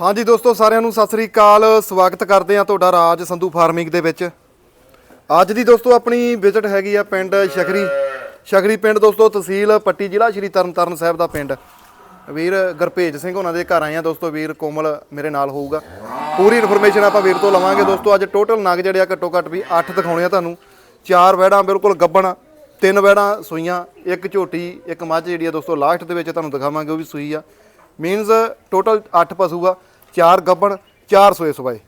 ਹਾਂਜੀ ਦੋਸਤੋ, ਸਾਰਿਆਂ ਨੂੰ ਸਤਿ ਸ੍ਰੀ ਅਕਾਲ। ਸਵਾਗਤ ਕਰਦੇ ਆ ਤੁਹਾਡਾ ਰਾਜ ਸੰਧੂ ਫਾਰਮਿੰਗ ਦੇ ਵਿੱਚ। ਅੱਜ ਦੀ ਦੋਸਤੋ, ਆਪਣੀ ਵਿਜ਼ਿਟ ਹੈਗੀ ਆ ਪਿੰਡ ਸ਼ਖਰੀ ਸ਼ਖਰੀ ਪਿੰਡ ਦੋਸਤੋ, ਤਹਿਸੀਲ ਪੱਟੀ ਜ਼ਿਲ੍ਹਾ ਸ਼੍ਰੀ ਤਰਨਤਾਰਨ ਸਾਹਿਬ ਦਾ ਪਿੰਡ। ਵੀਰ ਗੁਰਭੇਜ ਸਿੰਘ ਉਹਨਾਂ ਦੇ ਘਰ ਆਏ ਆ ਦੋਸਤੋ, ਵੀਰ ਕੋਮਲ ਮੇਰੇ ਨਾਲ ਹੋਊਗਾ। ਪੂਰੀ ਇਨਫੋਰਮੇਸ਼ਨ ਆਪਾਂ ਵੀਰ ਤੋਂ ਲਵਾਂਗੇ ਦੋਸਤੋ, ਅੱਜ ਟੋਟਲ ਨਗ ਜਿਹੜੇ ਆ ਘੱਟੋ ਘੱਟ ਵੀ 8 ਦਿਖਾਉਣੇ ਆ ਤੁਹਾਨੂੰ। ਚਾਰ ਵੈੜਾਂ ਬਿਲਕੁਲ ਗੱਬਣ, ਤਿੰਨ ਵੈੜਾਂ ਸੂਈਆਂ, ਇੱਕ ਝੋਟੀ, ਇੱਕ ਮੱਝ ਜਿਹੜੀ ਆ ਦੋਸਤੋ ਲਾਸਟ ਦੇ ਵਿੱਚ ਤੁਹਾਨੂੰ ਦਿਖਾਵਾਂਗੇ, ਉਹ ਵੀ ਸੂਈ ਆ। ਮੀਨਸ ਟੋਟਲ 8 ਪਸ਼ੂ ਆ। ਚਾਰ ਗੱਬਣ, ਚਾਰ ਸੋਏ ਸਵਾਏ।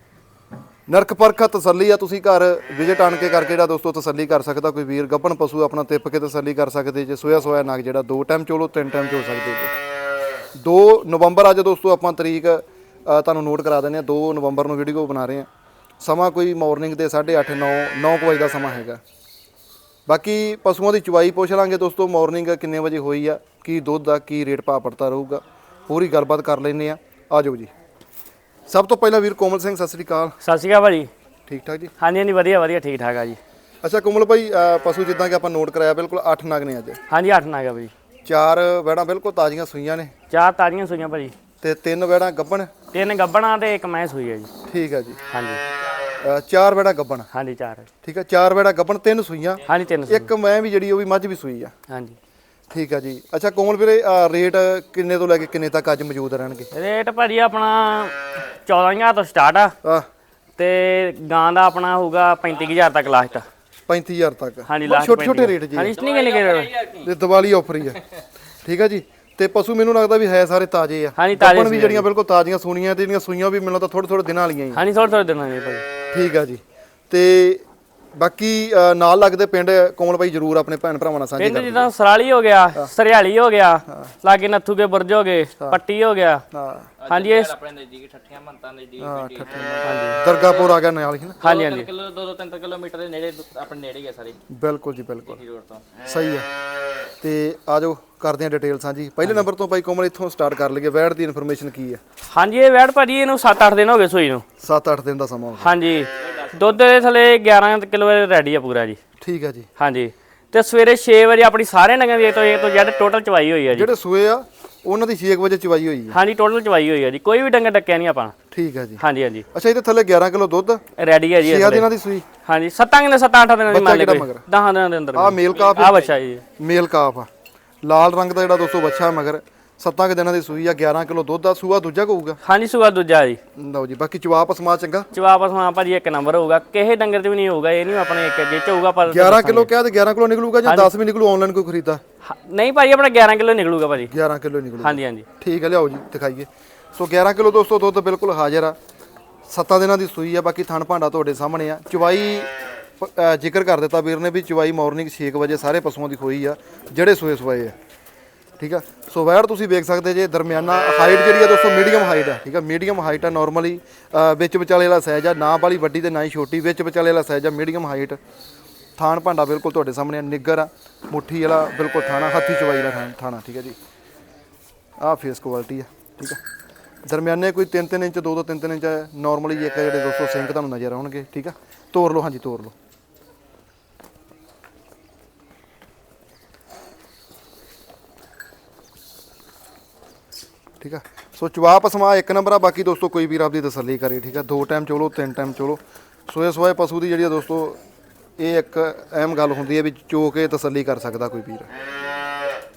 ਨਰਕ ਪਰਖ ਤਸੱਲੀ ਆ, ਤੁਸੀਂ ਘਰ ਵਿਜ਼ਿਟ ਆਣ ਕੇ ਕਰਕੇ ਜਿਹੜਾ ਦੋਸਤੋ ਤਸੱਲੀ ਕਰ ਸਕਦਾ, ਕੋਈ ਵੀਰ ਗੱਬਣ ਪਸ਼ੂ ਆਪਣਾ ਤਿੱਪ ਕੇ ਤਸੱਲੀ ਕਰ ਸਕਦੇ ਜੇ, ਸੋਇਆ ਸੋਇਆ ਨਾਗ ਜਿਹੜਾ, ਦੋ ਟਾਈਮ ਚੋਲੋ, ਤਿੰਨ ਟਾਈਮ ਚੋ ਸਕਦੇ ਜੇ। 2 ਨਵੰਬਰ ਅੱਜ ਦੋਸਤੋ ਆਪਾਂ ਤਰੀਕ ਤੁਹਾਨੂੰ ਨੋਟ ਕਰਾ ਦਿੰਦੇ ਆ 2 ਨਵੰਬਰ ਨੂੰ ਵੀਡੀਓ ਬਣਾ ਰਹੇ ਆ ਸਮਾਂ ਕੋਈ ਮਾਰਨਿੰਗ ਦੇ 8:30 9 9 ਵਜੇ ਦਾ ਸਮਾਂ ਹੈਗਾ। ਬਾਕੀ ਪਸ਼ੂਆਂ ਦੀ ਚੁਵਾਈ ਪੁੱਛ ਲਾਂਗੇ ਦੋਸਤੋ ਮਾਰਨਿੰਗ ਕਿੰਨੇ ਵਜੇ ਹੋਈ ਆ, ਕੀ ਦੁੱਧ ਦਾ ਕੀ ਰੇਟ ਭਾਅ ਪੜਤਾ ਰਹੂਗਾ। ਪੂਰੀ ਗੱਲਬਾਤ ਕਰ ਲੈਨੇ ਆ ਆਜੋ ਜੀ। ਸਭ ਤੋਂ ਪਹਿਲਾਂ ਵੀਰ ਕੋਮਲ ਸਿੰਘ ਸਤਿ ਸ੍ਰੀ ਅਕਾਲ। ਸਤਿ ਸ਼੍ਰੀ ਅਕਾਲ ਭਾਜੀ। ਠੀਕ ਠਾਕ ਜੀ? ਹਾਂਜੀ ਹਾਂਜੀ ਵਧੀਆ ਵਧੀਆ ਠੀਕ ਠਾਕ ਆ ਜੀ। ਅੱਛਾ ਕੋਮਲ ਭਾਈ ਅ, ਪਸ਼ੂ ਜਿੱਦਾਂ ਕਿ ਆਪਾਂ ਨੋਟ ਕਰਾਇਆ ਬਿਲਕੁਲ 8 ਨਗ ਨੇ ਅੱਜ। ਹਾਂਜੀ ਅੱਠ ਨਾਗਾ ਭਾਜੀ। ਚਾਰ ਵੈੜਾਂ ਬਿਲਕੁਲ ਤਾਜ਼ੀਆਂ ਸੂਈਆਂ ਨੇ। ਚਾਰ ਤਾਜ਼ੀਆਂ ਸੂਈਆਂ ਭਾਜੀ। ਤੇ ਤਿੰਨ ਵੈੜਾਂ ਗੱਬਣ। ਤਿੰਨ ਗੱਬਣਾ ਤੇ ਇੱਕ ਮੈਂ ਸੂਈ ਆ ਜੀ। ਠੀਕ ਹੈ ਜੀ। ਹਾਂਜੀ। ਅ, ਚਾਰ ਵੈੜਾਂ ਗੱਬਣ। ਹਾਂਜੀ ਚਾਰ। ਠੀਕ ਹੈ ਚਾਰ ਵੈੜਾਂ ਗੱਬਣ ਤਿੰਨ ਸੂਈਆਂ। ਹਾਂਜੀ ਤਿੰਨ ਸੂਈ ਇੱਕ ਮੈਂ ਵੀ ਜਿਹੜੀ ਉਹ ਵੀ ਮੱਝ ਵੀ ਸੂਈ ਆ। ਹਾਂਜੀ। ਠੀਕ ਹੈ ਜੀ। ਅੱਛਾ ਕੋਮਲ ਵੀਰੇ ਅ, ਰੇਟ ਕਿੰਨੇ ਤੋਂ ਲੈ ਕੇ ਕਿੰਨੇ ਤੱਕ ਅੱਜ ਮੌਜੂਦ ਰਹਿਣਗੇ? ਰੇਟ ਭਾਜੀ ਆਪਣਾ 14000 ਤੋਂ ਸਟਾਰਟ ਆ। ਆ ਤੇ ਗਾਂ ਦਾ ਆਪਣਾ ਹੋਊਗਾ 35000 ਤੱਕ ਲਾਸਟ 35000 ਤੱਕ। ਹਾਂਜੀ ਲਾਸਟ ਛੋਟੇ ਛੋਟੇ ਰੇਟ ਜੀ। ਹਾਂਜੀ ਨਹੀਂ ਕਿੰਨੇ ਕਿੰਨੇ ਤੇ ਦੀਵਾਲੀ ਆਫਰ ਹੀ ਆ। ਠੀਕ ਹੈ ਜੀ। ਤੇ ਪਸ਼ੂ ਮੈਨੂੰ ਲੱਗਦਾ ਵੀ ਹੈ ਸਾਰੇ ਤਾਜ਼ੇ ਆ। ਹਾਂਜੀ, ਤਾਜ਼ੇ ਗੱਭਣ ਵੀ ਜਿਹੜੀਆਂ ਬਿਲਕੁਲ ਤਾਜ਼ੀਆਂ ਸੂਣੀਆਂ ਤੇ ਜਿਹੜੀਆਂ ਸੂਈਆਂ ਵੀ ਮੈਨੂੰ ਤਾਂ ਥੋੜੇ ਥੋੜੇ ਦਿਨਾਂ ਵਾਲੀਆਂ ਹੀ ਆ। ਹਾਂਜੀ ਥੋੜੇ ਥੋੜੇ ਦਿਨਾਂ ਦੇ ਭਾਜੀ। ਠੀਕ ਆ ਜੀ। ਤੇ ਬਾਕੀ ਅ, ਨਾਲ ਲੱਗਦੇ ਪਿੰਡ ਕੋਮਲ ਭਾਈ ਜਰੂਰ ਆਪਣੇ ਭੈਣ ਭਰਾਵਾਂ ਨਾਲ ਸਾਂਝੇ ਪਿੰਡ ਕਰ ਜਿੱਦਾਂ ਸਰਾਲੀ ਹੋ ਗਿਆ ਸਰਿਆਲੀ ਹੋ ਗਿਆ ਲਾਗੇ ਨੱਥੂ ਕੇ ਬੁਰਜ ਹੋ ਗਏ ਪੱਟੀ ਹੋ ਗਿਆ। ਹਾਂ। ਹਾਂਜੀ ਇਹ ਆਪਣੇ ਨਜ਼ਦੀਕ ਠੱਠੀਆਂ ਮੰਤਾਂ ਨਜ਼ਦੀਕ ਹਾਂ, ਨਾਲ। ਦਰਗਾਹਪੁਰ ਆ ਗਿਆ ਨਾਲ ਹੀ ਨਾ? ਹਾਂਜੀ ਹਾਂਜੀ। ਕਿਲੋ 2 3 ਕਿਲੋਮੀਟਰ ਦੇ ਨੇੜੇ ਆਪਣੇ ਨੇੜੇ ਹੀ ਆ ਸਾਰੇ। ਬਿਲਕੁਲ ਜੀ ਬਿਲਕੁਲ। ਰੋਡ ਤੋਂ। ਸਹੀ ਆ ਤੇ ਆਜੋ ਕਰਦੇ ਆ ਡਿਟੇਲ ਸਾਂਝੀ ਪਹਿਲੇ ਨੰਬਰ ਤੋਂ ਭਾਈ ਕੋਮਲ ਇੱਥੋਂ ਸਟਾਰਟ ਕਰ ਲਈਏ। ਵੈੜ ਦੀ ਇਨਫੋਰਮੇਸ਼ਨ ਕੀ ਆ ਹਾਂਜੀ ਇਹ ਵੈੜ ਭਾਜੀ ਇਹਨੂੰ 7-8 ਦਿਨ ਹੋ ਗਏ ਸੂਈ ਨੂੰ। 7-8 ਦਿਨ ਦਾ ਸਮਾਂ ਹੋ ਗਿਆ। ਹਾਂਜੀ। ਦੁੱਧ ਦੇ ਥਲੇ 11 ਕਿਲੋ ਰੈਡੀ ਆ ਪੂਰਾ ਜੀ। ਠੀਕ ਆ ਜੀ। ਹਾਂਜੀ। ਤੇ ਸਵੇਰੇ 6 ਵਜੇ ਆਪਣੀ ਸਾਰੇ ਨਗਾਂ ਦੀ A ਤੋਂ A ਤੋਂ Z ਟੋਟਲ ਚਵਾਈ ਹੋਈ ਆ ਜੀ। ਜਿਹੜੇ ਸੂਏ ਆ ਉਹਨਾਂ ਦੀ 6 ਵਜੇ ਚਵਾਈ ਹੋਈ ਆ। ਹਾਂਜੀ ਟੋਟਲ ਚਵਾਈ ਹੋਈ ਆ ਜੀ। ਕੋਈ ਵੀ ਡੰਗਰ ਡੱਕਿਆ ਨਹੀਂ ਆਪਾਂ। ਠੀਕ ਆ ਜੀ। ਹਾਂਜੀ ਹਾਂਜੀ। ਅੱਛਾ ਇਹਦੇ ਥੱਲੇ 11 ਕਿਲੋ ਦੁੱਧ? ਰੈਡੀ ਆ ਜੀ 6 ਦਿਨਾਂ ਦੀ ਸੂਈ? ਹਾਂਜੀ 7 ਦਿਨ 7-8 ਦਿਨਾਂ ਦੀ ਮੰਨ ਮਗਰ? 10 ਦਿਨਾਂ ਦੇ ਅੰਦਰ ਆ ਮੇਲ ਕਾਫ ਆ ਬੱਚਾ ਜੀ। ਮੇਲ ਕਾਫ ਆ। ਲਾਲ ਰੰਗ ਦਾ ਜਿਹੜਾ ਦੋਸਤੋ ਬੱਚਾ ਮਗਰ। 7 ਕਿ ਦਿਨਾਂ ਦੀ ਸੂਈ ਆ 11 ਕਿਲੋ ਦੁੱਧ ਆ ਸੂਆ ਦੂਜਾ ਹੋਊਗਾ? ਹਾਂਜੀ ਸੁਗਾ ਦੂਜਾ ਜੀ। ਲਓ ਜੀ ਬਾਕੀ ਜਵਾਬ ਅਸਮਾ ਚੰਗਾ। ਜਵਾਬ ਅਸਾਂ ਭਾਜੀ ਇੱਕ ਨੰਬਰ ਹੋਊਗਾ। ਕਿਸੇ ਡੰਗਰ ਤੇ ਵੀ ਨਹੀਂ ਹੋਊਗਾ ਇਹ ਨਹੀਂ ਆਪਣੇ ਇੱਕ ਅੱਗੇ ਚ ਹੋਊਗਾ ਪਰ 11 ਕਿਲੋ ਕਿਹਾ ਤੇ 11 ਕਿਲੋ ਨਿਕਲੂਗਾ ਜਾਂ 10 ਵੀ ਨਿਕਲੂ ਆਨਲਾਈਨ ਕੋਈ ਖਰੀਦਾ? ਨਹੀਂ ਭਾਜੀ ਆਪਣਾ 11 ਕਿਲੋ ਨਿਕਲੂਗਾ ਭਾਜੀ 11 ਕਿਲੋ ਨਿਕਲੂ ਹਾਂਜੀ ਹਾਂਜੀ। ਠੀਕ ਹੈ ਲਿਆਓ ਜੀ ਦਿਖਾਈਏ। ਸੋ 11 ਕਿਲੋ ਦੋਸਤੋ ਦੁੱਧ ਬਿਲਕੁਲ ਹਾਜ਼ਰ ਆ। 7 ਦਿਨਾਂ ਦੀ ਸੂਈ ਆ ਬਾਕੀ ਥਣ ਭਾਂਡਾ ਤੁਹਾਡੇ ਸਾਹਮਣੇ ਆ। ਚਵਾਈ ਜ਼ਿਕਰ ਕਰ ਦਿੱਤਾ ਵੀਰ ਨੇ ਵੀ ਚਵਾਈ ਮਾਰਨਿੰਗ 6 ਵਜੇ ਸਾਰੇ ਪਸ਼ੂਆਂ ਦੀ ਹੋਈ ਆ ਜਿਹੜੇ ਸੂਏ ਸਵਾਏ ਆ। ਠੀਕ ਆ? ਸੋ ਵੈੜ ਤੁਸੀਂ ਵੇਖ ਸਕਦੇ ਜੇ ਦਰਮਿਆਨਾ ਹਾਈਟ ਜਿਹੜੀ ਆ ਦੋਸਤੋ ਮੀਡੀਅਮ ਹਾਈਟ ਆ ਠੀਕ ਆ? ਮੀਡੀਅਮ ਹਾਈਟ ਆ ਨਾਰਮਲੀ ਵਿੱਚ ਵਿਚਾਲੇ ਵਾਲਾ ਸਾਈਜ਼ ਆ ਨਾ ਵਾਲੀ ਵੱਡੀ ਤੇ ਨਾ ਹੀ ਛੋਟੀ ਵਿੱਚ ਵਿਚਾਲੇ ਵਾਲਾ ਸਾਈਜ਼ ਆ ਮੀਡੀਅਮ ਹਾਈਟ ਥਾਣ ਭਾਂਡਾ ਬਿਲਕੁਲ ਤੁਹਾਡੇ ਸਾਹਮਣੇ ਆ, ਨਿੱਗਰ ਆ ਮੁੱਠੀ ਵਾਲਾ ਬਿਲਕੁਲ ਥਾਣਾ ਹੱਥੀ ਚਵਾਈ ਵਾਲਾ ਥਾਣ- ਥਾਣਾ ਠੀਕ ਹੈ ਜੀ? ਆਹ ਫੇਸ ਕੁਆਲਿਟੀ ਆ ਠੀਕ ਆ? ਦਰਮਿਆਨੇ ਕੋਈ 3-3 ਇੰਚ 2-2 3-3 ਇੰਚ ਨਾਰਮਲੀ ਇੱਕ ਜਿਹੜੇ ਦੋਸਤੋ ਸਿੰਕ ਤੁਹਾਨੂੰ ਨਜ਼ਰ ਆਉਣਗੇ ਠੀਕ ਆ? ਤੋੜ ਲਓ ਹਾਂਜੀ ਤੋੜ ਲਓ। ਠੀਕ ਆ? ਸੋ ਜਵਾਬ ਸਮਾ ਇੱਕ ਨੰਬਰ ਆ ਬਾਕੀ ਦੋਸਤੋ ਕੋਈ ਵੀਰ ਆਪਦੀ ਤਸੱਲੀ ਕਰੇ ਠੀਕ ਆ? ਦੋ ਟਾਈਮ ਚੋਲੋ ਤਿੰਨ ਟਾਈਮ ਚੋਲੋ। ਸੋਏ ਸੋਏ ਪਸ਼ੂ ਦੀ ਜਿਹੜੀ ਆ ਦੋਸਤੋ ਇਹ ਇੱਕ ਅਹਿਮ ਗੱਲ ਹੁੰਦੀ ਹੈ ਵੀ ਚੋ ਕੇ ਤਸੱਲੀ ਕਰ ਸਕਦਾ ਕੋਈ ਵੀਰ।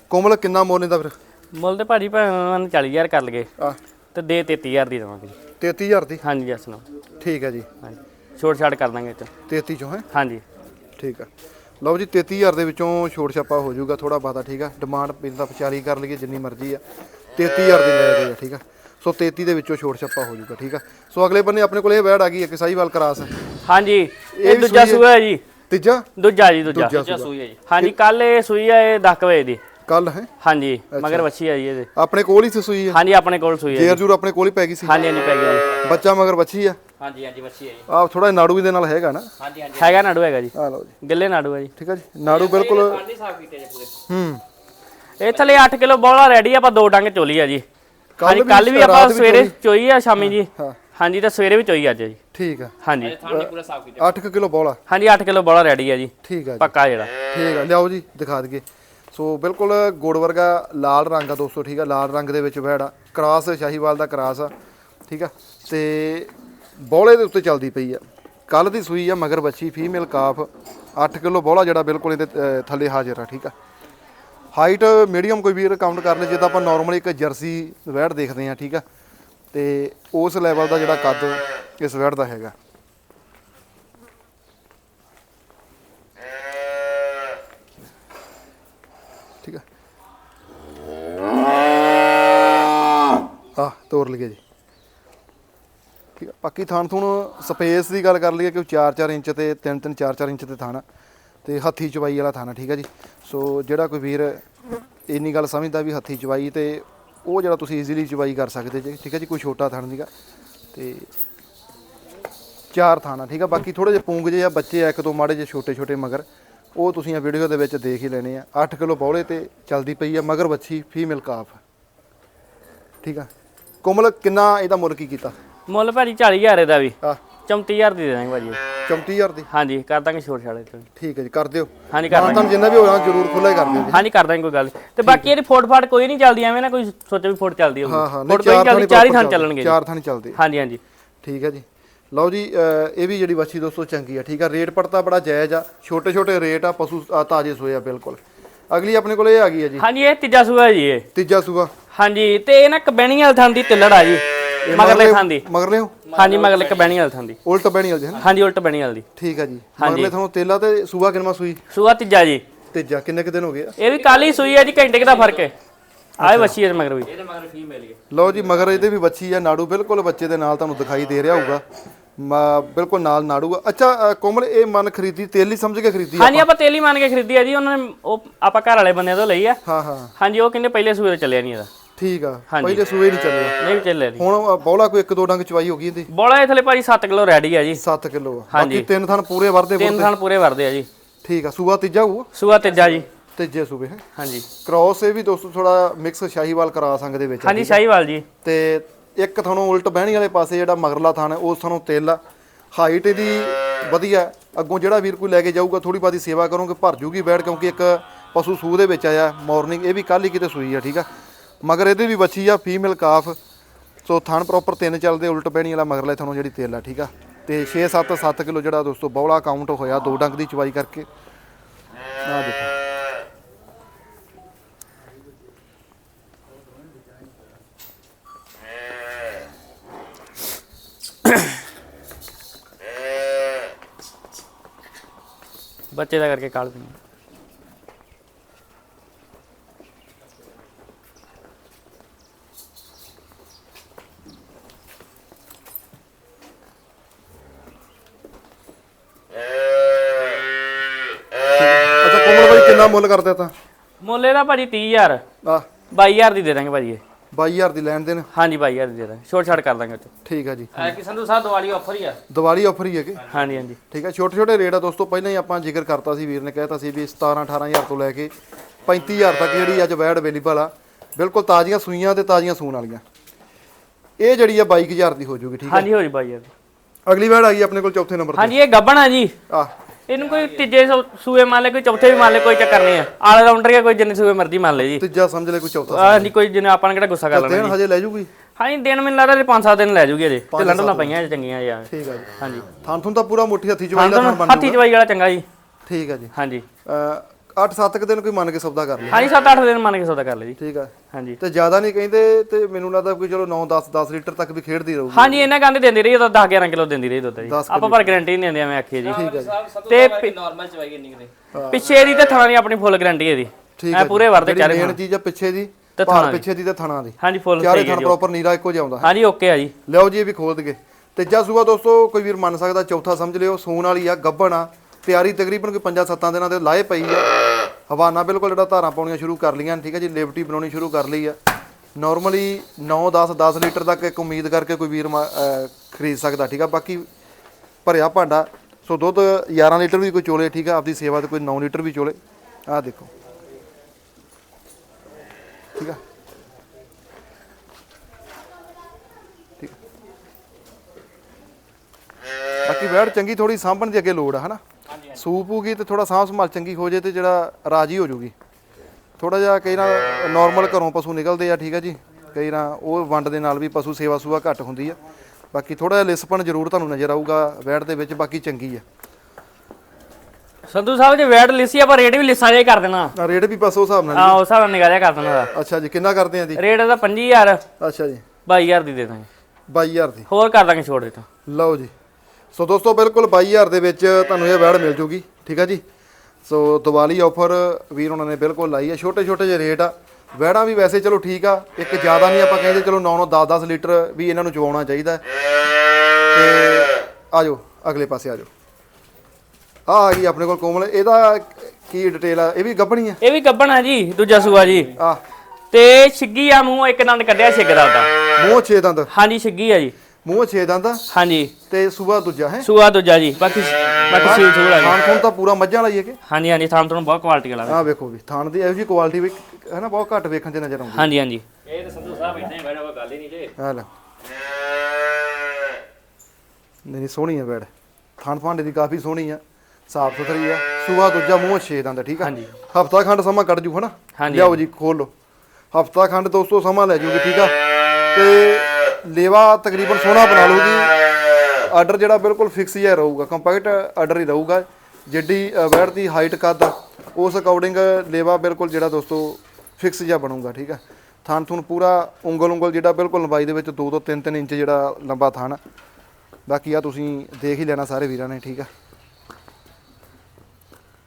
ਕੋਮਲ ਕਿੰਨਾ ਮੋਲ ਦਾ ਫਿਰ? ਮੁੱਲ ਤੇ ਭਾਜੀ ਭਾਵੇਂ 40000 ਕਰ ਲਗੇ ਆ। ਤੇ ਦੇ 33000 ਦੀ ਦੇਵਾਂਗੇ ਜੀ। 33000 ਦੀ? ਹਾਂਜੀ ਜਸ ਨੂੰ। ਠੀਕ ਹੈ ਜੀ। ਹਾਂਜੀ। ਛੋਟ ਛਾੜ ਕਰ ਦਾਂਗੇ 'ਚ। 33 ਚੋਂ ਹੈ? ਹਾਂਜੀ। ਠੀਕ ਆ। ਲਓ ਜੀ 33000 ਦੇ ਵਿੱਚੋਂ ਛੋਟ ਛਾਪਾ ਹੋ ਜਾਊਗਾ ਥੋੜਾ ਬਾਤਾ ਠੀਕ ਆ? ਡਿਮਾਂਡ ਪਿੰਦਾ 40 ਕਰ ਲਈਏ ਜਿੰਨੀ ਮਰਜ਼ੀ ਆ। 33000 ਦੀ ਲੈ ਗਏ ਆ ਠੀਕ ਆ। ਸੋ 33 ਦੇ ਵਿੱਚੋਂ ਛੋਟ ਛਾਪਾ ਹੋ ਜਾਊਗਾ ਠੀਕ ਆ। ਸੋ ਅਗਲੇ ਬੰਨੇ ਆਪਣੇ ਕੋਲ ਇਹ ਵੈੜ ਆ ਗਈ ਇੱਕ ਸਾਈਵਾਲ ਕਰਾਸ ਹਾਂਜੀ ਇਹ ਦੂਜਾ ਸੂਈ ਹੈ? ਸੂਆ ਹੈ ਜੀ। ਤੀਜਾ? ਦੂਜਾ ਜੀ ਦੂਜਾ। ਦੂਜਾ ਸੂਈ ਹੈ ਜੀ। ਹਾਂਜੀ ਕੱਲ ਇਹ ਸੂਈ ਹੈ ਇਹ 10 ਵਜੇ ਦੀ। ਕੱਲ ਹੈ? ਹਾਂਜੀ ਮਗਰ ਵੱਛੀ ਆ ਜੀ ਇਹਦੇ। ਆਪਣੇ ਕੋਲ ਹੀ ਸੀ ਸੂਈ ਹੈ ਹਾਂਜੀ ਆਪਣੇ ਕੋਲ ਸੂਈ ਹੈ ਜੇਰ ਜੂਰ ਆਪਣੇ ਕੋਲ ਹੀ ਪੈ ਗਈ ਸੀ? ਹਾਂਜੀ ਹਾਂਜੀ ਪੈ ਜੀ। ਬੱਚਾ ਮਗਰ ਬੱਚੀ ਆ ਹਾਂਜੀ ਹਾਂਜੀ ਬੱਚੀ ਹੈ ਜੀ। ਆ ਥੋੜਾ ਨਾੜੂ ਵੀ ਦੇ ਨਾਲ ਹੈਗਾ ਨਾ। ਹਾਂਜੀ ਹਾਂਜੀ। ਹੈਗਾ ਨਾੜੂ ਹੈਗਾ ਜੀ। ਆ ਲਓ ਜੀ। ਗਿੱਲੇ ਨਾੜੂ ਹੈ ਜੀ। ਠੀਕ ਆ ਜੀ। ਨਾੜੂ ਬਿਲਕੁਲ ਪਾਣੀ ਸਾਫ਼ ਕੀਤੇ ਜੀ ਪੂਰੇ। ਹੂੰ। ਇਹ ਥਲੇ 8 ਕਿਲੋ ਬੋਲਾ ਰੈਡੀ ਆਪਾਂ ਦੋ ਡੰਗ ਚੋਲੀ ਆ ਜੀ। ਵੀ ਕੱਲ ਵੀ ਆਪਾਂ ਸਵੇਰੇ। ਚੋਈ ਆ ਸ਼ਾਮੀ ਜੀ। ਹਾਂਜੀ ਤੇ ਸਵੇਰੇ ਵੀ ਚੋਈ ਅੱਜ ਜੀ। ਠੀਕ ਆ। ਹਾਂਜੀ। ਥਾਂ ਪੂਰਾ ਸਾਫ਼ ਕੀਤੇ। 8 ਕਿਲੋ ਬੋਲਾ। ਹਾਂਜੀ 8 ਕਿਲੋ ਬੋਲਾ ਰੈਡੀ ਆ ਜੀ। ਠੀਕ ਆ ਪੱਕਾ ਜਿਹੜਾ। ਠੀਕ ਆ ਲਿਆਓ ਜੀ ਦਿਖਾ ਦਈਏ। ਸੋ ਬਿਲਕੁਲ ਗੁੜ ਵਰਗਾ ਲਾਲ ਰੰਗ ਆ ਦੋਸਤੋ ਠੀਕ ਆ। ਲਾਲ ਰੰਗ ਦੇ ਵਿੱਚ ਵੈੜ ਆ। ਕ੍ਰਾਸ ਸ਼ਾਹੀਵਾਲ ਦਾ ਕ੍ਰਾਸ ਆ ਠੀਕ ਆ। ਤੇ ਬੋਲੇ ਦੇ ਉੱਤੇ ਚੱਲਦੀ ਪਈ ਆ। ਕੱਲ ਦੀ ਸੂਈ ਆ ਮਗਰ ਬੱਚੀ ਫੀਮੇਲ ਕਾਫ। 8 ਕਿਲੋ ਬੋਲਾ ਜਿਹੜਾ ਬਿਲਕੁਲ ਇਹਦੇ ਥੱਲੇ ਹਾਜ਼ਰ ਆ ਠੀਕ ਆ। ਹਾਈਟ ਮੀਡੀਅਮ ਕੋਈ ਵੀਰ ਕਾਊਂਟ ਕਰ ਲੈ ਜਿੱਦਾਂ ਆਪਾਂ ਨਾਰਮਲੀ ਇੱਕ ਜਰਸੀ ਵੈੜ ਦੇਖਦੇ ਆ ਠੀਕ ਆ। ਤੇ ਉਸ ਲੈਵਲ ਦਾ ਜਿਹੜਾ ਕੱਦ ਇਸ ਵੈੜ ਦਾ ਹੈਗਾ। ਠੀਕ ਆ। ਆ ਤੋੜ ਲਈਏ ਜੀ। ਠੀਕ ਆ, ਬਾਕੀ ਥਾਣ ਥੁਣ ਸਪੇਸ ਦੀ ਗੱਲ ਕਰ ਲਈਏ ਕਿ 4-4 ਇੰਚ ਤੇ 3-3 4-4 ਇੰਚ ਤੇ ਥਾਣਾ ਤੇ ਹੱਥੀ ਚਵਾਈ ਵਾਲਾ ਥਾਣਾ ਠੀਕ ਆ ਜੀ? ਸੋ ਜਿਹੜਾ ਕੋਈ ਵੀਰ ਇੰਨੀ ਗੱਲ ਸਮਝਦਾ ਵੀ ਹੱਥੀ ਚਵਾਈ ਤੇ ਉਹ ਜਿਹੜਾ ਤੁਸੀਂ ਈਜ਼ੀਲੀ ਚਵਾਈ ਕਰ ਸਕਦੇ ਜੀ ਠੀਕ ਆ ਜੀ? ਕੋਈ ਛੋਟਾ ਥਾਣ ਨਹੀਂਗਾ ਤੇ ਚਾਰ ਥਾਣਾ ਠੀਕ ਆ? ਬਾਕੀ ਥੋੜੇ ਜਿਹੇ ਪੂੰਗ ਜਿਹੇ ਆ ਬੱਚੇ ਆ ਇੱਕ ਦੋ ਮਾੜੇ ਜਿਹੇ ਛੋਟੇ ਛੋਟੇ ਮਗਰ। ਉਹ ਤੁਸੀਂ ਆ ਵੀਡੀਓ ਦੇ ਵਿੱਚ ਦੇਖ ਹੀ ਲੈਣੇ ਆ। 8 ਕਿਲੋ ਬੌਲੇ ਤੇ ਚੱਲਦੀ ਪਈ ਆ ਮਗਰ ਬੱਚੀ ਫੀਮੇਲ ਕਾਫ ਠੀਕ ਆ? ਕੋਮਲ ਕਿੰਨਾ ਇਹਦਾ ਮੁੱਲ ਕੀ ਕੀਤਾ? ਮੁੱਲ ਭਾਜੀ 40000 ਇਹਦਾ ਵੀ। ਆ 34000 ਦੀ ਦੇ ਦਾਂਗੇ ਭਾਜੀ। 34000 ਦੀ? ਹਾਂਜੀ ਕਰ ਦਾਂਗੇ ਛੋਟ ਛਾੜੇ ਤੋਂ। ਠੀਕ ਹੈ ਜੀ ਕਰ ਦਿਓ। ਹਾਂਜੀ ਕਰ ਦਾਂਗੇ। ਜਿੰਨਾ ਵੀ ਹੋਇਆ ਜਰੂਰ ਖੁੱਲਾ ਹੀ ਕਰ ਦਿਓ ਜੀ। ਹਾਂਜੀ ਕਰ ਦਾਂਗੇ ਕੋਈ ਗੱਲ। ਤੇ ਬਾਕੀ ਇਹਦੀ ਫੋਟ ਫਾਟ ਕੋਈ ਨਹੀਂ ਚੱਲਦੀ ਐਵੇਂ ਨਾ ਕੋਈ ਸੋਚੇ ਵੀ ਫੋਟ ਚੱਲਦੀ ਹੋਊਗੀ। ਹਾਂ ਹਾਂ ਫੋਟ ਕੋਈ ਚੱਲਦੀ ਚਾਰ ਹੀ ਥਾਂ ਚੱਲਣਗੇ। ਚਾਰ ਥਾਂ ਚੱਲਦੇ। ਹਾਂਜੀ ਹਾਂਜੀ। ਠੀਕ ਹੈ ਜੀ। ਲਓ ਜੀ ਇਹ ਵੀ ਜਿਹੜੀ ਵੱਛੀ ਦੋਸਤੋ ਚੰਗੀ ਆ ਠੀਕ ਆ। ਰੇਟ ਪੜਤਾ ਬੜਾ ਜਾਇਜ਼ ਆ। ਛੋਟੇ ਛੋਟੇ ਰੇਟ ਆ ਪਸ਼ੂ ਤਾਜ਼ੇ ਸੋਏ ਆ ਬਿਲਕੁਲ। ਅਗਲੀ ਆਪਣੇ ਕੋਲ ਇਹ ਆ ਗਈ ਆ ਜੀ। ਹਾਂਜੀ ਇਹ ਤੀਜਾ ਸੂਆ ਜੀ ਇਹ। ਤੀਜਾ ਸੂਆ। ਹਾਂਜੀ ਤੇ ਇਹ ਨਾ ਕਬੈਣੀ ਵਾਲ ਥਾਂ ਦੀ ਤਿੱਲੜ ਆ ਜੀ। ਮਗਰਲੇ ਥਾਂ ਦੀ। ਮਗਰਲੇ ਹੋ? ਹਾਂਜੀ ਮਗਰਲੇ ਕਬੈਣੀ ਵਾਲ ਥਾਂ ਦੀ। ਉਲਟ ਬੈਣੀ ਵਾਲੀ ਹੈ ਨਾ? ਹਾਂਜੀ ਉਲਟ ਬੈਣੀ ਵਾਲ ਦੀ। ਠੀਕ ਆ ਜੀ। ਮਗਰਲੇ ਤੁਹਾਨੂੰ ਤੇਲਾ ਤੇ ਸੂਆ ਕਿੰਨਾ ਸੂਈ? ਸੂਆ ਤੀਜਾ ਜੀ। ਤੀਜਾ ਕਿੰਨੇ ਕੁ ਦਿਨ ਹੋ ਗਏ ਆ? ਇਹ ਵੀ ਕਾਲੀ ਸੂਈ ਹੈ ਜੀ ਘੰਟੇ ਕੁ ਦਾ ਫ਼ਰਕ ਹੈ। ਆਏ ਵੱਛੀ ਹੈ ਮਗਰ ਵੀ। ਇਹਦੇ ਮਗਰ ਫੀ ਮਿਲ ਗਏ ਲਓ ਜੀ ਮਗਰ ਇਹਦੇ ਵੀ ਬੱਚੀ ਆ ਨਾੜੂ ਬਿਲਕੁਲ ਬੱਚੇ ਦੇ ਨਾਲ ਤੁਹਾਨੂੰ ਦਿਖਾਈ ਦੇ ਰਿਹਾ ਹੋਊਗਾ। ਮ- ਬਿਲਕੁਲ ਨਾਲ ਨਾੜੂ ਆ। ਅੱਛਾ ਅ, ਕੋਮਲ ਇਹ ਮਨ ਖਰੀਦੀ ਤੇਲ ਹੀ ਸਮਝ ਕੇ ਖਰੀਦੀ ਆ ਹਾਂਜੀ ਆਪਾਂ? ਤੇਲੀ ਮੰਨ ਕੇ ਖਰੀਦੀ ਆ ਜੀ ਉਹਨਾਂ ਨੇ ਉਹ ਆਪਾਂ ਘਰ ਵਾਲੇ ਬੰਦਿਆਂ ਤੋਂ ਲਈ ਆ। ਹਾਂ ਹਾਂ। ਹਾਂਜੀ ਉਹ ਕਹਿੰਦੇ ਪਹਿਲੇ ਸੂਏ ਤੇ ਚੱਲਿਆ ਨਹੀਂ ਇਹਦਾ। ਠੀਕ ਆ। ਪਹਿਲੇ ਸੂਏ ਨਹੀਂ ਚੱਲਿਆ। ਨਹੀਂ ਚੱਲਿਆ ਜੀ। ਹੁਣ ਬੌਲਾ ਕੋਈ ਇੱਕ ਦੋ ਡੰਗ ਚਵਾਈ ਹੋ ਗਈ ਇਹਦੀ? ਬੋਲਾ ਇਹ ਥਲੇ ਭਾਜੀ 7 ਕਿਲੋ ਰੈਡੀ ਆ ਜੀ। 7 ਕਿਲੋ। ਬਾਕੀ ਤਿੰਨ ਥਣ ਪੂਰੇ ਵਰਦੇ ਤਿੰਨ ਥਣ ਪੂਰੇ ਵਰਦੇ ਆ ਜੀ। ਠੀਕ ਆ ਸੂਆ ਤੀਜਾ ਹੋਊ ਸੂਆ ਤੀਜਾ ਜੀ। ਤੀਜੇ ਸੂਬੇ ਹੈ? ਹਾਂਜੀ। ਕ੍ਰਾਸ ਇਹ ਵੀ ਦੋਸਤੋ ਥੋੜਾ ਮਿਕਸ ਸ਼ਾਹੀਵਾਲ ਕਰਾ ਸੰਗ ਦੇ ਵਿੱਚ। ਹਾਂਜੀ ਸ਼ਾਹੀਵਾਲ ਜੀ। ਤੇ ਇੱਕ ਤੁਹਾਨੂੰ ਉਲਟ ਬਹਿਣੀ ਵਾਲੇ ਪਾਸੇ ਜਿਹੜਾ ਮਗਰਲਾ ਥਣ ਹੈ ਉਸ ਤੁਹਾਨੂੰ ਤਿਲ ਆ। ਹਾਈਟ ਇਹਦੀ ਵਧੀਆ। ਅੱਗੋਂ ਜਿਹੜਾ ਵੀਰ ਕੋਈ ਲੈ ਕੇ ਜਾਊਗਾ ਥੋੜੀ ਬਾਦੀ ਸੇਵਾ ਕਰੋਗੇ ਭਰ ਜੂਗੀ ਬੈਠ ਕਿਉਂਕਿ ਇੱਕ ਪਸ਼ੂ ਸੂਹ ਦੇ ਵਿੱਚ ਆਇਆ ਮਾਰਨਿੰਗ ਇਹ ਵੀ ਕੱਲ ਹੀ ਕਿਤੇ ਸੂਈ ਆ ਠੀਕ ਆ। ਮਗਰ ਇਹਦੇ ਵੀ ਬੱਚੀ ਆ ਫੀਮੇਲ ਕਾਫ ਸੋ ਥਣ ਪ੍ਰੋਪਰ ਤਿੰਨ ਚੱਲਦੇ, ਉਲਟ ਬਹਿਣੀ ਵਾਲਾ ਮਗਰਲੇ ਤੁਹਾਨੂੰ ਜਿਹੜੀ ਤੇਲ ਆ, ਠੀਕ ਆ? ਤੇ 6 7 7 ਕਿਲੋ ਜਿਹੜਾ ਦੋਸਤੋ ਬੌਲਾ ਕਾਊਂਟ ਹੋਇਆ, ਦੋ ਡੰਗ ਦੀ ਚਵਾਈ ਕਰਕੇ। ਆ ਦੇਖੋ। ਬੱਚੇ ਦਾ ਕਰਕੇ ਕਾਲ ਦਿੰਦੇ ਅੱਛਾ ਕੋਮਲ ਬਾਈ ਕਿੰਨਾ ਮੁੱਲ ਕਰਦੇ ਤਾਂ ਮੁੱਲ ਇਹਦਾ ਭਾਜੀ 30000 ਆ 22000 ਦੀ ਦੇ ਦਾਂਗੇ ਭਾਜੀ ਇਹ। 22000 ਦੀ ਲੈਣ ਦੇਣ? ਹਾਂਜੀ 22000 ਦੀ ਦੇ ਦਾਂਗੇ। ਛੋਟ ਛਾੜ ਕਰ ਦਾਂਗੇ ਉੱਤੇ ਠੀਕ ਆ ਜੀ। ਐ ਕਿ ਸੰਧੂ ਸਾਹਿਬ ਦੀਵਾਲੀ ਆਫਰ ਹੀ ਆ? ਦੀਵਾਲੀ ਆਫਰ ਹੀ ਹੈਗੇ ਹਾਂਜੀ ਹਾਂਜੀ। ਠੀਕ ਹੈ ਛੋਟੇ ਛੋਟੇ ਰੇਟ ਆ ਦੋਸਤੋ ਪਹਿਲਾਂ ਹੀ ਆਪਾਂ ਜ਼ਿਕਰ ਕਰਤਾ ਸੀ ਵੀਰ ਨੇ ਕਹਿਤਾ ਸੀ ਵੀ 17 18000 ਤੋਂ ਲੈ ਕੇ 35000 ਤੱਕ ਜਿਹੜੀ ਅੱਜ ਵੈਡ ਅਵੇਲੇਬਲ ਆ। ਬਿਲਕੁਲ ਤਾਜ਼ੀਆਂ ਸੂਈਆਂ ਤੇ ਤਾਜ਼ੀਆਂ ਸੂਣ ਵਾਲੀਆਂ। ਇਹ ਜਿਹੜੀ ਆ 22000 ਦੀ ਹੋ ਜੂਗੀ ਠੀਕ ਹੈ ਹਾਂਜੀ ਹੋ ਜੀ 22000 ਦੀ। ਅਗਲੀ ਵੈਡ ਆ ਗਈ ਆਪਣੇ ਕੋਲ ਚੌਥੇ ਨੰਬਰ ਤੇ। ਹਾਂਜੀ ਇਹ ਗੱਬਣ ਆ ਜੀ। ਆ ਇਹਨੂੰ ਕੋਈ ਤੀਜੇ ਸੂ- ਸੂਏ ਮੰਨ ਲੈ ਕੋਈ ਚੌਥੇ ਵੀ ਮੰਨ ਲੈ ਕੋਈ ਚੱਕਰ ਨਹੀਂ ਆ ਆਲ ਰਾਉਂਡਰ ਜਾਂ ਕੋਈ ਜਿੰਨੇ ਸੂਏ ਮਰਜ਼ੀ ਮੰਨ ਲੈ ਜੀ। ਤੀਜਾ ਸਮਝ ਲੈ ਕੋਈ ਚੌਥਾ ਨਹੀਂ ਕੋਈ ਜਿੰਨੇ ਆਪਾਂ ਨੇ ਕਿਹੜਾ ਗੁੱਸਾ ਕਰ ਲੈਣਾ ਦੇਣ ਹਜੇ ਲੈ ਜੂਗੀ? ਹਾਂਜੀ ਦਿਨ ਮੈਨੂੰ ਲੱਗਦਾ ਜੇ 5-7 ਦਿਨ ਲੈ ਜੂਗੀ ਅਜੇ ਤੇ ਲੰਡਨ ਪਈਆਂ ਅਜੇ ਚੰਗੀਆਂ ਯਾਰ। ਠੀਕ ਆ ਜੀ। ਹਾਂਜੀ। ਥਾਂ ਥੁੰ ਤਾਂ ਪੂਰਾ ਮੁੱਠੀ ਹੱਥੀ ਚਵਾਈ ਦਾ ਹਾਂ ਥਾਂ ਬਣ ਹੱਥੀ ਚਵਾਈ ਵਾਲਾ ਚੰਗਾ ਜੀ। ਠੀਕ ਆ ਜੀ। ਹਾਂਜੀ। 8-7 ਦਿਨ ਕੋਈ ਮੰਨ ਕੇ ਸੌਦਾ ਕਰ ਲਿਆ ਹਾਂਜੀ 7-8 ਦਿਨ ਮੰਨ ਕੇ ਸੌਦਾ ਕਰ ਲੈ ਜੀ। ਠੀਕ ਆ। ਹਾਂਜੀ। ਤੇ ਜ਼ਿਆਦਾ ਨਹੀਂ ਕਹਿੰਦੇ ਤੇ ਮੈਨੂੰ ਲੱਗਦਾ ਕੋਈ ਚਲੋ 9-10 10 ਲੀਟਰ ਤੱਕ ਵੀ ਖੇਡਦੀ ਰਹੂਗੀ। ਹਾਂਜੀ ਇਹਨਾਂ ਕਹਿੰਦੇ ਦਿੰਦੀ ਰਹੀ ਉਹ 10-11 ਕਿਲੋ ਦਿੰਦੀ ਰਹੀ ਦੁੱਧ ਜੀ। ਆਪਾਂ ਪਰ ਗਾਰੰਟੀ ਨਹੀਂ ਦਿੰਦੇ ਐਵੇਂ ਆਖੀਏ ਜੀ। ਤੇ ਨਾਰਮਲ ਚਵਾਈ ਕਿੰਨੀ ਕਿਤੇ ਪਿੱਛੇ ਦੀ ਤੇ ਥਾਣਾ ਦੀ ਆਪਣੀ ਫੁੱਲ ਗਾਰੰਟੀ ਹੈ ਦੀ ਠੀਕ ਐ ਪੂਰੇ ਵਰਦੇ ਚਾਰੇ ਮੇਨ ਚੀਜ਼ ਆ ਪਿੱਛੇ ਦੀ ਤੇ ਭਾਰ। ਪਿੱਛੇ ਦੀ ਤੇ ਥਣਾ ਦੀ। ਹਾਂਜੀ ਫੁੱਲ ਚਾਰੇ ਸਹੀ ਹੈ ਥਣ ਜੀ। ਪ੍ਰੋਪਰ ਨੀਰਾ ਇੱਕੋ ਜਿਹਾ ਆਉਂਦਾ ਹਾਂਜੀ ਓਕੇ ਆ ਜੀ। ਲਿਓ ਜੀ ਇਹ ਵੀ ਖੋਲ ਦਗੇ ਤੀਜਾ ਸੂਆ ਦੋਸਤੋ ਕੋਈ ਵੀਰ ਮੰਨ ਸਕਦਾ ਚੌਥਾ ਸਮਝ ਲਿਓ ਸੂਣ ਵਾਲੀ ਆ ਗੱਬਣ ਆ। ਤਿਆਰੀ ਤਕਰੀਬਨ ਕੋਈ 5-7 ਦਿਨਾਂ ਦੇ ਲਾਏ ਪਈ ਆ। ਹਵਾਨਾ ਬਿਲਕੁਲ ਜਿਹੜਾ ਧਾਰਾਂ ਪਾਉਣੀਆਂ ਸ਼ੁਰੂ ਕਰ ਲਈਆਂ ਠੀਕ ਹੈ ਜੀ ਲਿਬਰਟੀ ਬਣਾਉਣੀ ਸ਼ੁਰੂ ਕਰ ਲਈ ਆ। ਨਾਰਮਲੀ 9-10 10 ਲੀਟਰ ਤੱਕ ਇੱਕ ਉਮੀਦ ਕਰਕੇ ਕੋਈ ਵੀਰ ਮ- ਖਰੀਦ ਸਕਦਾ, ਠੀਕ ਆ। ਬਾਕੀ ਭਰਿਆ ਭਾਂਡਾ, ਸੋ ਦੁੱਧ 11 ਲੀਟਰ ਵੀ ਕੋਈ ਚੋਲੇ, ਠੀਕ ਆ, ਆਪਦੀ ਸੇਵਾ ਤੇ ਕੋਈ 9 ਲੀਟਰ ਵੀ ਚੋਲੇ। ਆਹ ਦੇਖੋ। ਠੀਕ ਆ। ਠੀਕ ਆ। ਬਾਕੀ ਵੈੜ ਚੰਗੀ ਥੋੜੀ ਸਾਂਭਣ ਦੀ ਅੱਗੇ ਲੋੜ ਆ, ਹਨਾ? ਸੂਪ ਹੋਊਗੀ ਤੇ ਥੋੜਾ ਸਾਂਭ ਸੰਭਾਲ ਚੰਗੀ ਹੋ ਜੇ ਤੇ ਜਿਹੜਾ ਰਾਜੀ ਹੋ ਜੂਗੀ ਥੋੜਾ ਜਿਹਾ ਕਈ ਨਾ ਨਾਰਮਲ ਘਰੋਂ ਪਸ਼ੂ ਨਿਕਲਦੇ ਆ ਠੀਕ ਆ ਜੀ। ਕਈ ਨਾ ਉਹ ਵੰਡ ਦੇ ਨਾਲ ਵੀ ਪਸ਼ੂ ਸੇਵਾ ਸੂਆ ਘੱਟ ਹੁੰਦੀ ਆ। ਬਾਕੀ ਥੋੜਾ ਜਿਹਾ ਲਿਸਪਣ ਜ਼ਰੂਰ ਤੁਹਾਨੂੰ ਨਜ਼ਰ ਆਊਗਾ ਵੈੜ ਦੇ ਵਿੱਚ ਬਾਕੀ ਚੰਗੀ ਆ। ਸੰਧੂ ਸਾਹਿਬ ਜੇ ਵੈਟ ਲਿਸੀ ਆਪਾਂ ਰੇਟ ਵੀ ਲਿਸਾਂ ਜੇ ਕਰ ਦੇਣਾ। ਆ ਰੇਟ ਵੀ ਪਸੋ ਹਿਸਾਬ ਨਾਲ ਆ ਉਸ ਹਿਸਾਬ ਨਾਲ ਜਿਹਾ ਕਰ ਦੇਣਾ। ਉਹਦਾ। ਅੱਛਾ ਜੀ ਕਿੰਨਾ ਕਰਦੇ ਆ ਜੀ? ਰੇਟ ਇਹਦਾ 25000 ਅੱਛਾ ਜੀ। 22000 ਦੀ ਦੇ ਦਾਂਗੇ। 22000 ਦੀ। ਹੋਰ ਕਰ ਦਾਂਗੇ ਛੋੜ ਦਿੱਤਾ ਲਓ ਜੀ। ਸੋ ਦੋਸਤੋ ਬਿਲਕੁਲ 22000 ਦੇ ਵਿੱਚ ਤੁਹਾਨੂੰ ਇਹ ਵੈੜ ਮਿਲ ਜੂਗੀ ਠੀਕ ਆ ਜੀ? ਸੋ ਦੀਵਾਲੀ ਆਫਰ ਵੀਰ ਉਹਨਾਂ ਨੇ ਬਿਲਕੁਲ ਲਾਈ ਹੈ ਛੋਟੇ ਛੋਟੇ ਜਿਹੇ ਰੇਟ ਆ। ਵੈੜਾਂ ਵੀ ਵੈਸੇ ਚਲੋ ਠੀਕ ਆ ਇੱਕ ਜ਼ਿਆਦਾ ਨਹੀਂ ਆਪਾਂ ਕਹਿੰਦੇ ਚਲੋ 9 9 10 10 ਲੀਟਰ ਵੀ ਇਹਨਾਂ ਨੂੰ ਚਵਾਉਣਾ ਚਾਹੀਦਾ। ਤੇ ਆਜੋ ਅਗਲੇ ਪਾਸੇ ਆਜੋ ਆ ਆ ਗਈ ਆਪਣੇ ਕੋਲ ਕੋਮਲ। ਇਹਦਾ ਕੀ ਡਿਟੇਲ ਆ? ਇਹ ਵੀ ਗੱਭਣੀ ਆ? ਇਹ ਵੀ ਗੱਬਣ ਆ ਜੀ ਦੂਜਾ ਸੂਆ ਜੀ। ਆ। ਤੇ ਛਿੱਗੀ ਆ ਮੂੰਹ ਇੱਕ ਦੰਦ ਕੱਢਿਆ ਛਿੱਗ ਦਾ ਉਹਦਾ। ਮੂੰਹ ਛੇ ਦੰਦ? ਹਾਂਜੀ ਛਿੱਗੀ ਆ ਜੀ। ਮੂੰਹ ਛੇ ਦੰਦ ਆ ਹਾਂਜੀ। ਤੇ ਸੂਆ ਦੂਜਾ ਹੈ? ਸੂਆ ਦੂਜਾ ਜੀ ਬਾਕੀ ਬਾਕੀ ਸੀਲ ਸੂਲ ਆ ਜੀ। ਖਾਣ ਖੂਨ ਤਾਂ ਪੂਰਾ ਮੱਝਾਂ ਵਾਲਾ ਹੀ ਹੈ ਕਿ? ਹਾਂਜੀ ਹਾਂਜੀ ਥਾਂ ਤੋਂ ਬਹੁਤ ਕੁਆਲਿਟੀ ਵਾਲਾ ਆ ਵੇਖੋ ਵੀ ਥਾਣ ਦੀ ਇਹੋ ਜਿਹੀ ਕੁਆਲਿਟੀ ਵੀ ਹੈ ਨਾ ਬਹੁਤ ਘੱਟ ਵੇਖਣ 'ਚ ਨਜ਼ਰ ਆਉਂਦੀ ਹਾਂਜੀ ਹਾਂਜੀ। ਇਹ ਤਾਂ ਸੰਧੂ ਸਾਹਿਬ ਹੀ ਬੈਠਾ ਵਾ ਗੱਲ ਹੀ ਨਹੀਂ ਜੇ। ਆ ਲੈ। ਨਹੀਂ ਨਹੀਂ ਸੋਹਣੀ ਹੈ ਬੈੜ ਥਾਣ ਭਾਂਡੇ ਦੀ ਕਾਫੀ ਸੋਹਣੀ ਆ ਸਾਫ਼ ਸੁਥਰੀ ਆ ਸੂਆ ਦੂਜਾ ਮੂੰਹ ਛੇ ਦੰਦ ਠੀਕ ਆ? ਹਾਂਜੀ। ਹਫਤਾ ਖੰਡ ਸਮਾਂ ਕੱਢ ਜੂ ਹਨਾ? ਹਾਂਜੀ, ਲਿਆਓ ਜੀ ਖੋਲ ਲਓ। ਹਫਤਾ ਖੰਡ ਦੋਸਤੋ ਸਮਾਂ ਲੈ ਜੂਗੀ ਠੀਕ ਆ? ਤੇ ਲੇਵਾ ਤਕਰੀਬਨ ਸੋਹਣਾ ਬਣਾ ਲੂਗੀ ਆਰਡਰ ਜਿਹੜਾ ਬਿਲਕੁਲ ਫਿਕਸ ਹੀ ਰਹੂਗਾ ਕੰਪੈਕਟ ਆਰਡਰ ਹੀ ਰਹੂਗਾ। ਜਿੱਡੀ ਅ, ਦੀ ਹਾਈਟ ਕੱਦ ਉਸ ਅਕੋਰਡਿੰਗ ਲੇਵਾ ਬਿਲਕੁਲ ਜਿਹੜਾ ਦੋਸਤੋ ਫਿਕਸ ਜਿਹਾ ਬਣੂਗਾ ਠੀਕ ਹੈ ਥਣ ਥੁਣ ਪੂਰਾ ਉਂਗਲ ਉਂਗਲ ਜਿਹੜਾ ਬਿਲਕੁਲ ਲੰਬਾਈ ਦੇ ਵਿੱਚ 2 ਤੋਂ 3 3 ਇੰਚ ਜਿਹੜਾ ਲੰਬਾ ਥਣ ਬਾਕੀ ਆ ਤੁਸੀਂ ਦੇਖ ਹੀ ਲੈਣਾ ਸਾਰੇ ਵੀਰਾਂ ਨੇ ਠੀਕ ਆ।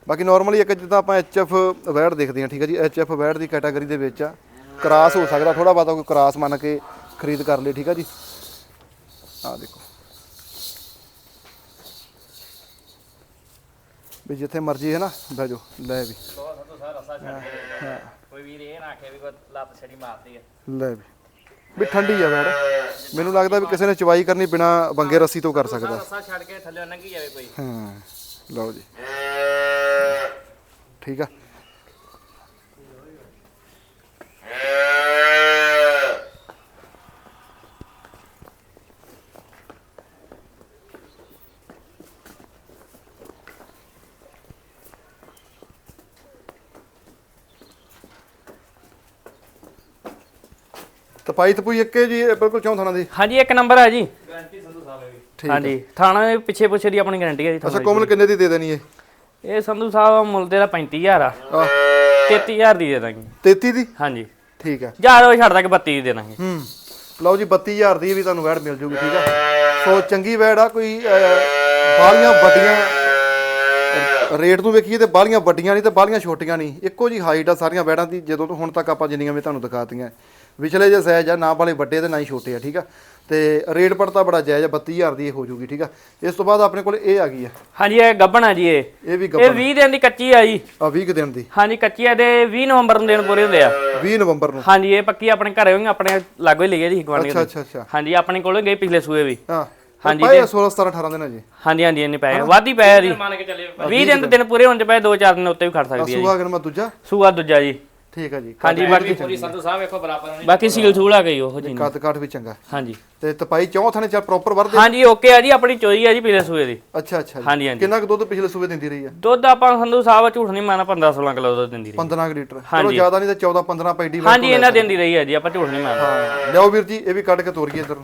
ਬਾਕੀ ਨਾਰਮਲੀ ਇੱਕ ਜਿੱਦਾਂ ਆਪਾਂ ਐਚਐਫ ਵੈੜ ਦੇਖਦੇ ਹਾਂ ਠੀਕ ਹੈ ਜੀ। ਐਚਐਫ ਵੈੜ ਦੀ ਕੈਟਾਗਰੀ ਦੇ ਵਿੱਚ ਆ। ਕ੍ਰਾਸ ਹੋ ਸਕਦਾ ਥੋੜਾ ਬਹੁਤਾ ਕੋਈ ਕ੍ਰਾਸ ਮੰਨ ਕੇ ਖਰੀਦ ਕਰ ਲਈ ਠੀਕ ਹੈ ਜੀ? ਆ ਦੇਖੋ। ਵੀ ਜਿੱਥੇ ਮਰਜ਼ੀ ਹੈ ਨਾ ਬਹਿ ਜਾਓ ਲੈ ਵੀ। ਬਹੁਤ ਸੰਧੂ ਸਾਹਿਬ ਰਸਾ ਛੱਡ ਕੇ ਕੋਈ ਵੀਰ ਇਹ ਨਾ ਆਖੇ ਵੀ ਕੋਈ ਲੱਤ ਛੜੀ ਮਾਰਦੀ ਹੈ ਲੈ ਵੀ। ਵੀ ਠੰਡੀ ਆ ਵੈੜ। ਮੈਨੂੰ ਲੱਗਦਾ ਵੀ ਕਿਸੇ ਨੇ ਚਵਾਈ ਕਰਨੀ ਬਿਨਾ ਬੰਗੇ ਰੱਸੀ ਤੋਂ ਕਰ ਸਕਦਾ। ਰਸਾ ਛੱਡ ਕੇ ਥੱਲੇ ਲੰਘੀ ਜਾਵੇ ਕੋਈ। ਹਾਂ ਲਓ ਜੀ। ਠੀਕ ਆ। ਤਪਾਈ ਤਪੂਈ ਇੱਕੇ ਜੀ ਇਹ ਬਿਲਕੁਲ ਚੌਂਥਾਣਾ ਦੀ। ਹਾਂਜੀ ਇੱਕ ਨੰਬਰ ਆ ਜੀ। ਗਾਰੰਟੀ ਸੰਧੂ ਸਾਹਿਬ ਹੈ ਠੀਕ ਹਾਂਜੀ ਥਾਣਾ ਦੇ ਪਿੱਛੇ ਪੁੱਛੇ ਦੀ ਆਪਣੀ ਗਾਰੰਟੀ ਹੈ ਜੀ ਅੱਛਾ ਕੋਮਲ ਕਿੰਨੇ ਦੀ ਦੇ ਦੇਣੀ ਇਹ ਇਹ ਸੰਧੂ ਸਾਹਿਬ ਮੁੱਲ ਦੇ ਦਾ 35000 ਆ। ਆ 33000 ਦੀ ਦੇ ਦਾਂਗੇ। 33 ਦੀ? ਹਾਂਜੀ। ਠੀਕ ਹੈ। ਯਾਰ ਉਹ ਛੱਡ ਦਾਂਗੇ 32 ਦੀ ਦੇ ਦਾਂਗੇ। ਹੂੰ। ਲਓ ਜੀ 32000 ਦੀ ਵੀ ਤੁਹਾਨੂੰ ਵੈੜ ਮਿਲ ਜੂਗੀ ਠੀਕ ਆ ਸੋ ਚੰਗੀ ਵੈੜ ਆ ਕੋਈ ਬਾਲੀਆਂ ਵੱਡੀਆਂ ਰੇਟ ਨੂੰ ਵੇਖੀਏ ਤੇ ਬਾਲੀਆਂ ਵੱਡੀਆਂ ਨਹੀਂ ਤੇ ਬਾਲੀਆਂ ਛੋਟੀਆਂ ਨਹੀਂ। ਇੱਕੋ ਜੀ ਹਾਈਟ ਆ ਸਾਰੀਆਂ ਵੈੜਾਂ ਦੀ ਜਦੋਂ ਤੋਂ ਹੁਣ ਤੱਕ ਆਪਾਂ ਜਿੰਨੀਆਂ ਵੀ ਤੁਹਾਨੂੰ ਦਿਖਾਤੀਆਂ ਵਿਚਲੇ ਜੇ ਸਾਈਜ਼ ਆ ਨਾ ਵਾਲੇ ਵੱਡੇ ਤੇ ਨਾ ਹੀ ਛੋਟੇ ਆ ਠੀਕ ਆ? ਤੇ ਰੇਟ ਪੜਤਾ ਬੜਾ ਜਾਇਜ਼ ਆ 32000 ਦੀ ਇਹ ਹੋ ਜੂਗੀ ਠੀਕ ਆ? ਇਸ ਤੋਂ ਬਾਅਦ ਆਪਣੇ ਕੋਲ ਇਹ ਆ ਗਈ ਆ। ਹਾਂਜੀ ਇਹ ਗੱਬਣ ਆ ਜੀ ਇਹ। ਇਹ ਵੀ ਇਹ ਗੱਬਰ 20 ਦਿਨ ਦੀ ਕੱਚੀ ਆ ਜੀ। ਆ 20 ਕੁ ਦਿਨ ਦੀ। ਹਾਂਜੀ ਕੱਚੀ ਆ ਤੇ 20 ਨਵੰਬਰ ਨੂੰ ਦਿਨ ਪੂਰੇ ਹੁੰਦੇ ਆ। 20 ਨਵੰਬਰ ਨੂੰ। ਹਾਂਜੀ ਇਹ ਪੱਕੀ ਆਪਣੇ ਘਰੇ ਹੋਈਆਂ ਆਪਣੇ ਲਾਗੋ ਹੀ ਲਈ ਹੈ ਜੀ ਗਵਾਂਢੀ ਅੱਛਾ ਅੱਛਾ ਅੱਛਾ। ਹਾਂਜੀ ਆਪਣੇ ਕੋਲੋਂ ਗਏ ਪਿਛਲੇ ਸੂਏ ਵੀ। ਹਾਂ। ਹਾਂਜੀ, ਹਾਂਜੀ 16 17 18 ਦਿਨ ਆ ਜੀ ਹਾਂਜੀ। ਹਾਂਜੀ ਇੰਨੇ ਪਏ ਆ। ਵੱਧ ਹੀ ਪਏ ਆ ਜੀ। ਮੰਨ ਕੇ ਚੱਲੇ 20 ਦਿਨ ਦੇ ਦਿਨ ਪੂਰੇ ਹੋਣ ਚ ਪਏ 2-4 ਦਿਨ ਉੱਤੇ ਵੀ ਖੜ ਆ ਸਕਦੀ ਜੀ। ਸੂਆ ਗਰਮਾ ਦੂਜਾ? ਸੂਆ ਦੂਜਾ ਜੀ। ਠੀਕ ਆ ਜੀ। ਹਾਂਜੀ ਬਾਕੀ ਪੂਰੀ ਸੰਧੂ ਸਾਹਿਬ ਵੇਖੋ ਬਰਾਬਰ ਨਹੀਂ ਬਾਕੀ ਸੀਲ ਸੂਲ ਆ ਗਈ ਉਹ ਜੀ। ਕੱਦ ਕਾਠ ਵੀ ਚੰਗਾ। ਹਾਂਜੀ। ਤੇ ਤਪਾਈ ਚੌਂ ਥਾਣੇ ਚਾ ਪ੍ਰੋਪਰ ਵਰਦੇ ਹਾਂਜੀ ਓਕੇ ਆ ਜੀ ਆਪਣੀ ਚੋਈ ਆ ਜੀ ਪਿਛਲੇ ਸੂਏ ਦੀ। ਅੱਛਾ ਅੱਛਾ ਜੀ। ਹਾਂਜੀ ਹਾਂਜੀ। ਕਿੰਨਾ ਕੁ ਦੁੱਧ ਪਿਛਲੇ ਸੂਬੇ ਦਿੰਦੀ ਰਹੀ ਆ? ਦੁੱਧ ਆਪਾਂ ਸੰਧੂ ਸਾਹਿਬ ਝੂਠ ਨਹੀਂ ਮਾਰਨਾ 15-16 ਕਿਲੋ ਦੁੱਧ ਦਿੰਦੀ ਰਹੀ। 15 ਕੁ ਲੀਟਰ। ਚਲੋ ਹਾਂਜੀ। ਜ਼ਿਆਦਾ ਨਹੀਂ ਤਾਂ 14 15 ਪੈਡੀ ਹਾਂਜੀ ਇਹਨਾਂ ਦਿੰਦੀ ਰਹੀ ਆ ਜੀ ਆਪਾਂ ਝੂਠ ਨਹੀਂ ਮਾਰਨਾ ਹਾਂ। ਲਿਆਓ ਵੀਰ ਜੀ ਇਹ ਵੀ ਕੱਢ ਕੇ ਤੋਰੀਏ ਇੱਧਰ।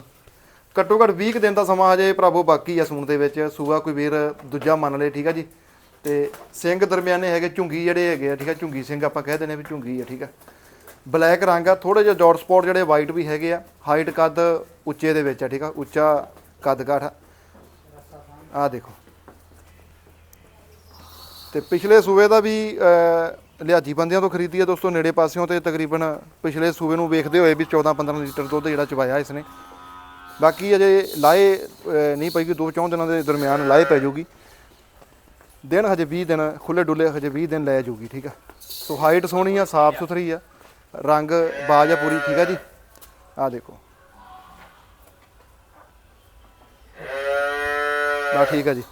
ਘੱਟੋ ਘੱਟ 20 ਕੁ ਦਿਨ ਦਾ ਸਮਾਂ ਹਜੇ ਭਰਾਵੋ ਬਾਕੀ ਆ ਸੂਣ ਦੇ ਵਿੱਚ। ਸੂਆ ਕੋਈ ਵੀਰ ਦੂਜਾ ਮੰਨ ਲੇ ਠੀਕ ਆ ਜੀ? ਤੇ ਸਿੰਘ ਦਰਮਿਆਨੇ ਹੈਗੇ ਝੁੰਗੀ ਜਿਹੜੇ ਹੈਗੇ ਆ ਠੀਕ ਆ ਝੁੰਗੀ ਸਿੰਘ ਆਪਾਂ ਕਹਿ ਦਿੰਦੇ ਆ ਵੀ ਝੁੰਗੀ ਆ ਠੀਕ ਆ। ਬਲੈਕ ਰੰਗ ਆ ਥੋੜੇ ਜਿਹਾ ਡਾਟ ਸਪੌਟ ਜਿਹੜੇ ਵਾਈਟ ਵੀ ਹੈਗੇ ਆ ਹਾਈਟ ਕੱਦ ਉੱਚੇ ਦੇ ਵਿੱਚ ਆ ਠੀਕ ਆ ਉੱਚਾ ਕੱਦ ਕਾਠ ਆ। ਦੇਖੋ। ਤੇ ਪਿਛਲੇ ਸੂਬੇ ਦਾ ਵੀ ਅਹ, ਲਿਹਾਜੀ ਬੰਦਿਆਂ ਤੋਂ ਖਰੀਦੀ ਹੈ ਦੋਸਤੋ ਨੇੜੇ ਪਾਸਿਓਂ ਤੇ ਤਕਰੀਬਨ ਪਿਛਲੇ ਸੂਬੇ ਨੂੰ ਵੇਖਦੇ ਹੋਏ ਵੀ 14 15 ਲੀਟਰ ਦੁੱਧ ਜਿਹੜਾ ਚਵਾਇਆ ਇਸ ਨੇ ਬਾਕੀ ਅਜੇ ਲਾਏ ਅਹ, ਨਹੀਂ ਪਈਗੀ ਦੋ ਚੌਂ ਦਿਨਾਂ ਦੇ ਦਰਮਿਆਨ ਲਾਏ ਪੈ ਜਾਊਗੀ ਦਿਨ ਹਜੇ 20 ਦਿਨ ਖੁੱਲੇ ਡੁੱਲੇ ਹਜੇ 20 ਦਿਨ ਲੈ ਜਾਊਗੀ ਠੀਕ ਆ? ਸੋ ਹਾਈਟ ਸੋਹਣੀ ਆ ਸਾਫ਼ ਸੁਥਰੀ ਆ ਰੰਗ ਬਾਜ ਆ ਪੂਰੀ ਠੀਕ ਆ ਜੀ? ਆ ਦੇਖੋ। ਬਾ ਠੀਕ ਆ ਜੀ।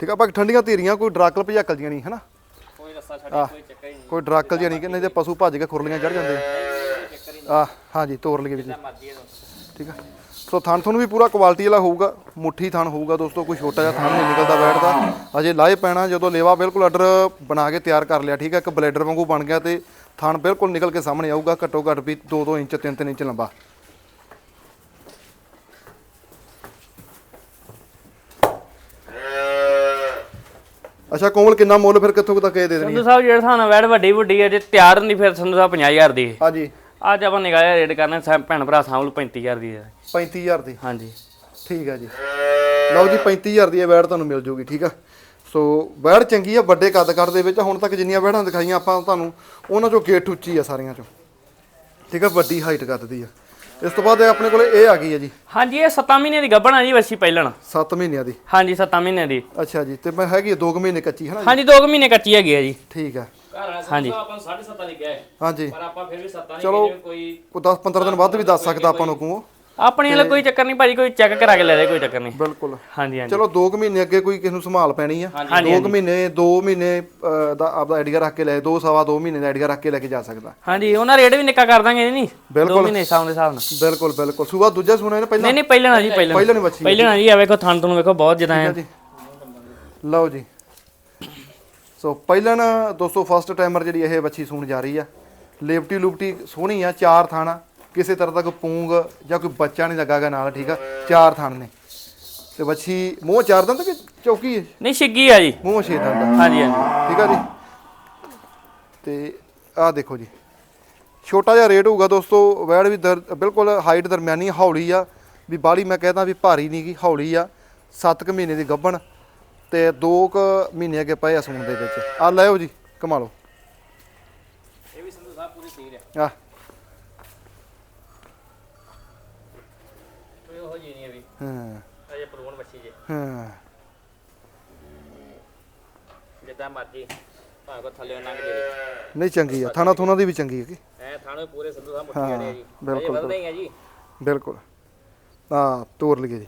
ਠੀਕ ਆ ਬਾਕੀ ਠੰਡੀਆਂ ਧੀਰੀਆਂ ਕੋਈ ਡਰਾਕਲ ਭਜਾਕਲ ਜੀਆਂ ਨਹੀਂ ਹਨਾ? ਕੋਈ ਰਸਾ ਛੱਡ ਕੋਈ ਚੱਕਰ ਹੀ ਨਹੀਂ। ਕੋਈ ਡਰਾਕਲ ਜਿਹਾ ਨਹੀਂ ਕਿ ਨਹੀਂ ਤੇ ਪਸ਼ੂ ਭੱਜ ਕੇ ਖੁਰਲੀਆਂ ਚੜ ਜਾਂਦੇ ਆ। ਹਾਂਜੀ ਤੋਰ ਲਈਏ ਹੈ। ਠੀਕ ਆ। ਸੋ ਥਣ ਤੁਹਾਨੂੰ ਵੀ ਪੂਰਾ ਕੁਆਲਿਟੀ ਵਾਲਾ ਹੋਊਗਾ ਮੁੱਠੀ ਥਣ ਹੋਊਗਾ ਦੋਸਤੋ ਕੋਈ ਛੋਟਾ ਜਿਹਾ ਥਣ ਨਹੀਂ ਨਿਕਲਦਾ ਬੈਠਦਾ ਅਜੇ ਲਾਏ ਪੈਣਾ ਜਦੋਂ ਲੇਵਾ ਬਿਲਕੁਲ ਆਰਡਰ ਬਣਾ ਕੇ ਤਿਆਰ ਕਰ ਲਿਆ ਠੀਕ ਆ ਇੱਕ ਬਲੇਡਰ ਵਾਂਗੂ ਬਣ ਗਿਆ ਤੇ ਥਣ ਬਿਲਕੁਲ ਨਿਕਲ ਕੇ ਸਾਹਮਣੇ ਆਊਗਾ ਘੱਟੋ ਘੱਟ ਵੀ 2-2 ਇੰਚ 3-3 ਇੰਚ ਲੰਬਾ। ਅੱਛਾ ਕੋਮਲ ਕਿੰਨਾ ਮੁੱਲ ਫਿਰ ਕਿੱਥੋਂ ਤੱਕ ਇਹ ਦੇ ਦੇਣੀ ਸੰਧੂ ਸਾਹਿਬ ਜਿਹੜਾ ਨਾਲ ਵੈੜ ਵੱਡੀ ਵੱਡੀ ਹੈ ਜੇ ਤਿਆਰ ਹੁੰਦੀ ਫਿਰ ਸੰਧੂ ਸਾਹਿਬ 50000 ਦੀ। ਹੈ। ਹਾਂਜੀ। ਅੱਜ ਆਪਾਂ ਨਿਗਾਹ ਰੇਟ ਕਰਨਾ ਸਾ- ਭੈਣ ਭਰਾ ਲਓ 35000 ਦੀ ਹੈ 35000 ਦੀ? ਹਾਂਜੀ। ਠੀਕ ਹੈ ਜੀ। ਲਓ ਜੀ 35000 ਦੀ ਇਹ ਵੈੜ ਤੁਹਾਨੂੰ ਮਿਲ ਜੂਗੀ ਠੀਕ ਆ? ਸੋ ਵੈੜ ਚੰਗੀ ਆ ਵੱਡੇ ਕੱਦ ਕੱਦ ਦੇ ਵਿੱਚ ਹੁਣ ਤੱਕ ਜਿੰਨੀਆਂ ਵੈੜਾਂ ਦਿਖਾਈਆਂ ਆਪਾਂ ਤੁਹਾਨੂੰ ਉਹਨਾਂ ਚੋਂ ਗੇਟ ਉੱਚੀ ਆ ਸਾਰੀਆਂ ਚੋਂ। ਠੀਕ ਆ ਵੱਡੀ ਹਾਈਟ ਕੱਦ ਦੀ ਆ। ਇਸ ਤੋਂ ਬਾਅਦ ਇਹ ਆਪਣੇ ਕੋਲੇ ਇਹ ਆ ਗਈ ਹੈ ਜੀ। ਹਾਂਜੀ ਇਹ 7 ਮਹੀਨੇ ਦੀ ਗੱਭਣ ਆ ਜੀ ਵੱਛੀ ਪਹਿਲਣ। 7 ਮਹੀਨਿਆਂ ਦੀ। ਹਾਂਜੀ 7 ਮਹੀਨੇ ਦੀ। ਅੱਛਾ ਜੀ ਤੇ ਮੈਂ ਹੈਗੀ 2 ਮਹੀਨੇ ਕੱਚੀ ਹੈ ਨਾ ਜੀ? ਹਾਂਜੀ 2 ਮਹੀਨੇ ਕੱਚੀ ਹੈਗੀ ਆ ਜੀ। ਠੀਕ ਆ ਹਾਂਜੀ। ਆਪਾਂ ਨੂੰ 7.5 ਲਿਖਿਆ ਹੈ। ਹਾਂਜੀ। ਪਰ ਆਪਾਂ ਫਿਰ ਵੀ 7 ਨਹੀਂ ਚਲੋ। ਕੋਈ ਕੋਈ 10 15 ਦਿਨ ਬਾਅਦ ਵੀ ਦੱਸ ਸਕਦਾ ਆਪਾਂ ਨੂੰ ਕੋ ਆਪਣੀ ਵਾਲਾ ਕੋਈ ਚੱਕਰ ਨਹੀਂ ਭਾਜੀ ਕੋਈ ਚੈੱਕ ਕਰਾ ਕੇ ਲੈ ਲੈ ਕੋਈ ਚੱਕਰ ਨਹੀਂ। ਬਿਲਕੁਲ। ਹਾਂਜੀ ਹਾਂਜੀ। ਚਲੋ 2 ਮਹੀਨੇ ਅੱਗੇ ਕੋਈ ਕਿਸ ਨੂੰ ਸੰਭਾਲ ਪੈਣੀ ਆ। ਹਾਂਜੀ, 2 ਮਹੀਨੇ 2 ਮਹੀਨੇ ਅਹ, ਦਾ ਆਪਦਾ ਆਈਡੀਆ ਰੱਖ ਕੇ ਲੈ 2 ਸਵਾ 2 ਮਹੀਨੇ ਦਾ ਆਈਡੀਆ ਰੱਖ ਕੇ ਲੈ ਕੇ ਜਾ ਸਕਦਾ। ਹਾਂਜੀ ਉਹਨਾਂ ਰੇਟ ਵੀ ਨਿੱਕਾ ਕਰ ਦਾਂਗੇ ਨਹੀਂ। 2 ਬਿਲਕੁਲ। ਮਹੀਨੇ ਹਿਸਾਬ ਦੇ ਹਿਸਾਬ ਨਾਲ। ਬਿਲਕੁਲ ਬਿਲਕੁਲ। ਸੂਬਾ ਦੂਜਾ ਸੁਣਿਆ ਨੇ ਪਹਿਲਾਂ? ਨਹੀਂ ਨਹੀਂ ਜੀ ਪਹਿਲਣ ਪਹਿਲਾਂ ਨਹੀਂ ਬੱਚੀ। ਪਹਿਲਣ ਆ ਜੀ ਆ ਵੇਖੋ ਥਣ ਤੁਹਾਨੂੰ ਵੇਖੋ ਬਹੁਤ ਜ਼ਿਆਦਾ ਹੈ ਜੀ। ਲਓ ਜੀ। ਸੋ ਪਹਿਲਾਂ ਨਾ ਦੋਸਤੋ ਫਸਟ ਟਾਈਮਰ ਜਿਹੜੀ ਇਹ ਬੱਚੀ ਸੂਣ ਜਾ ਰਹੀ ਆ। ਲੇਪਟੀ ਲੁਪਟੀ ਸੋਹਣੀ ਆ ਚਾਰ ਥਾਣਾ। ਕਿਸੇ ਤਰ੍ਹਾਂ ਦਾ ਕੋਈ ਪੂੰਗ ਜਾਂ ਕੋਈ ਬੱਚਾ ਨਹੀਂ ਲੱਗਾਗਾ ਨਾਲ ਠੀਕ ਆ? ਚਾਰ ਥਾਣ ਨੇ। ਤੇ ਬੱਚੀ ਮੂੰਹ ਚਾਰ ਦੰਦ ਕਿ ਚੌਕੀ ਹੈ? ਨਹੀਂ ਛਿੱਗੀ ਆ ਜੀ। ਮੂੰਹ ਛੇ ਦੰਦ ਆ। ਹਾਂਜੀ ਹਾਂਜੀ। ਠੀਕ ਆ ਜੀ? ਤੇ ਆਹ ਦੇਖੋ ਜੀ। ਛੋਟਾ ਜਿਹਾ ਰੇਟ ਹੋਊਗਾ ਦੋਸਤੋ ਵੈੜ ਵੀ ਦਰ, ਬਿਲਕੁਲ ਹਾਈਟ ਦਰਮਿਆਨੀ ਹੌਲੀ ਆ। ਵੀ ਬਾਲੀ ਮੈਂ ਕਹਿੰਦਾ ਵੀ ਭਾਰੀ ਨਹੀਂ ਗੀ ਹੌਲੀ ਆ। 7 ਕੁ ਮਹੀਨੇ ਦੀ ਗੱਭਣ ਤੇ 2 ਕੁ ਮਹੀਨੇ ਅੱਗੇ ਪਏ ਆ ਸੂਣ ਦੇ ਵਿੱਚ। ਆ ਲਿਓ ਜੀ ਕਮਾ ਲਓ ਇਹ ਵੀ ਸੰਧੂ ਸਾਹਿਬ ਪੂਰੀ ਸੀਰ ਹੈ ਆ ਕੋਈ ਉਹ ਜੀ ਨਹੀਂ ਹੈ। ਵੀ ਹਾਂ ਅਜੇ ਪਰੂਣ ਬੱਚੀ ਜੇ। ਹਾਂ। ਜਿੱਦਾਂ ਮਰਜ਼ੀ ਭਾਵੇਂ ਕੋ ਥੱਲੇ ਲੰਘ ਜੇ ਨਹੀਂ ਚੰਗੀ ਆ ਥਾਣਾ ਥੋਣਾ ਦੀ ਵੀ ਚੰਗੀ ਹੈ ਕਿ ਐ ਥਾਣੇ ਪੂਰੇ ਸੰਧੂ ਸਾਹਿਬ ਮੁੱਠੀ ਵਾਲੇ ਆ ਜੀ। ਬਿਲਕੁਲ, ਅਜੇ ਵਧਦੇ ਹੀ ਆ ਜੀ। ਬਿਲਕੁਲ। ਆ ਤੋਰ ਲਈਏ ਜੀ।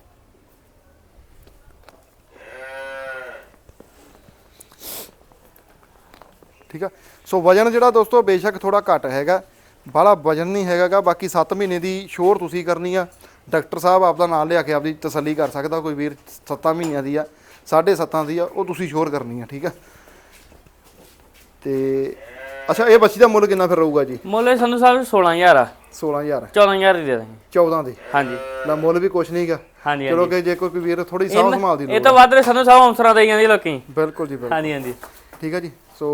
ਠੀਕ ਆ? ਸੋ ਵਜਨ ਜਿਹੜਾ ਦੋਸਤੋ ਬੇਸ਼ੱਕ ਥੋੜਾ ਘੱਟ ਹੈਗਾ। ਬਾਹਲਾ ਵਜਨ ਨਹੀਂ ਹੈਗਾਗਾ ਬਾਕੀ 7 ਮਹੀਨੇ ਦੀ ਸ਼ੋਰ ਤੁਸੀਂ ਕਰਨੀ ਆ। ਡਾਕਟਰ ਸਾਹਿਬ ਆਪਦਾ ਨਾਮ ਲਿਆ ਕੇ ਆਪਦੀ ਤਸੱਲੀ ਕਰ ਸਕਦਾ ਕੋਈ ਵੀਰ 7 ਮਹੀਨਿਆਂ ਦੀ ਆ 7.5 ਦੀ ਆ ਉਹ ਤੁਸੀਂ ਸ਼ੋਰ ਕਰਨੀ ਆ ਠੀਕ ਆ? ਤੇ ਅੱਛਾ ਇਹ ਬੱਚੀ ਦਾ ਮੁੱਲ ਕਿੰਨਾ ਫਿਰ ਰਹੂਗਾ ਜੀ? ਮੁੱਲ ਇਹ ਸੰਧੂ ਸਾਹਿਬ 16000 ਆ। 16000 14000 ਦੀ ਦੇ ਦਾਂਗੇ। 14 ਦੇ। ਹਾਂਜੀ। ਨਾ ਮੁੱਲ ਵੀ ਕੁਛ ਨਹੀਂਗਾ ਹਾਂਜੀ ਚਲੋ ਕਿ ਜੇ ਕੋਈ ਵੀਰ ਥੋੜੀ ਸਾਹ ਸੰਭਾਲ ਦੀ ਇਹ ਤਾਂ ਵੱਧ ਰਹੇ ਸੰਧੂ ਸਾਹਿਬ ਹਮਸਰਾ ਦੇ ਜਾਂਦੇ ਲੋਕੀ। ਬਿਲਕੁਲ ਜੀ ਬਿਲਕੁਲ। ਹਾਂਜੀ ਹਾਂਜੀ। ਠੀਕ ਹੈ ਜੀ? ਸੋ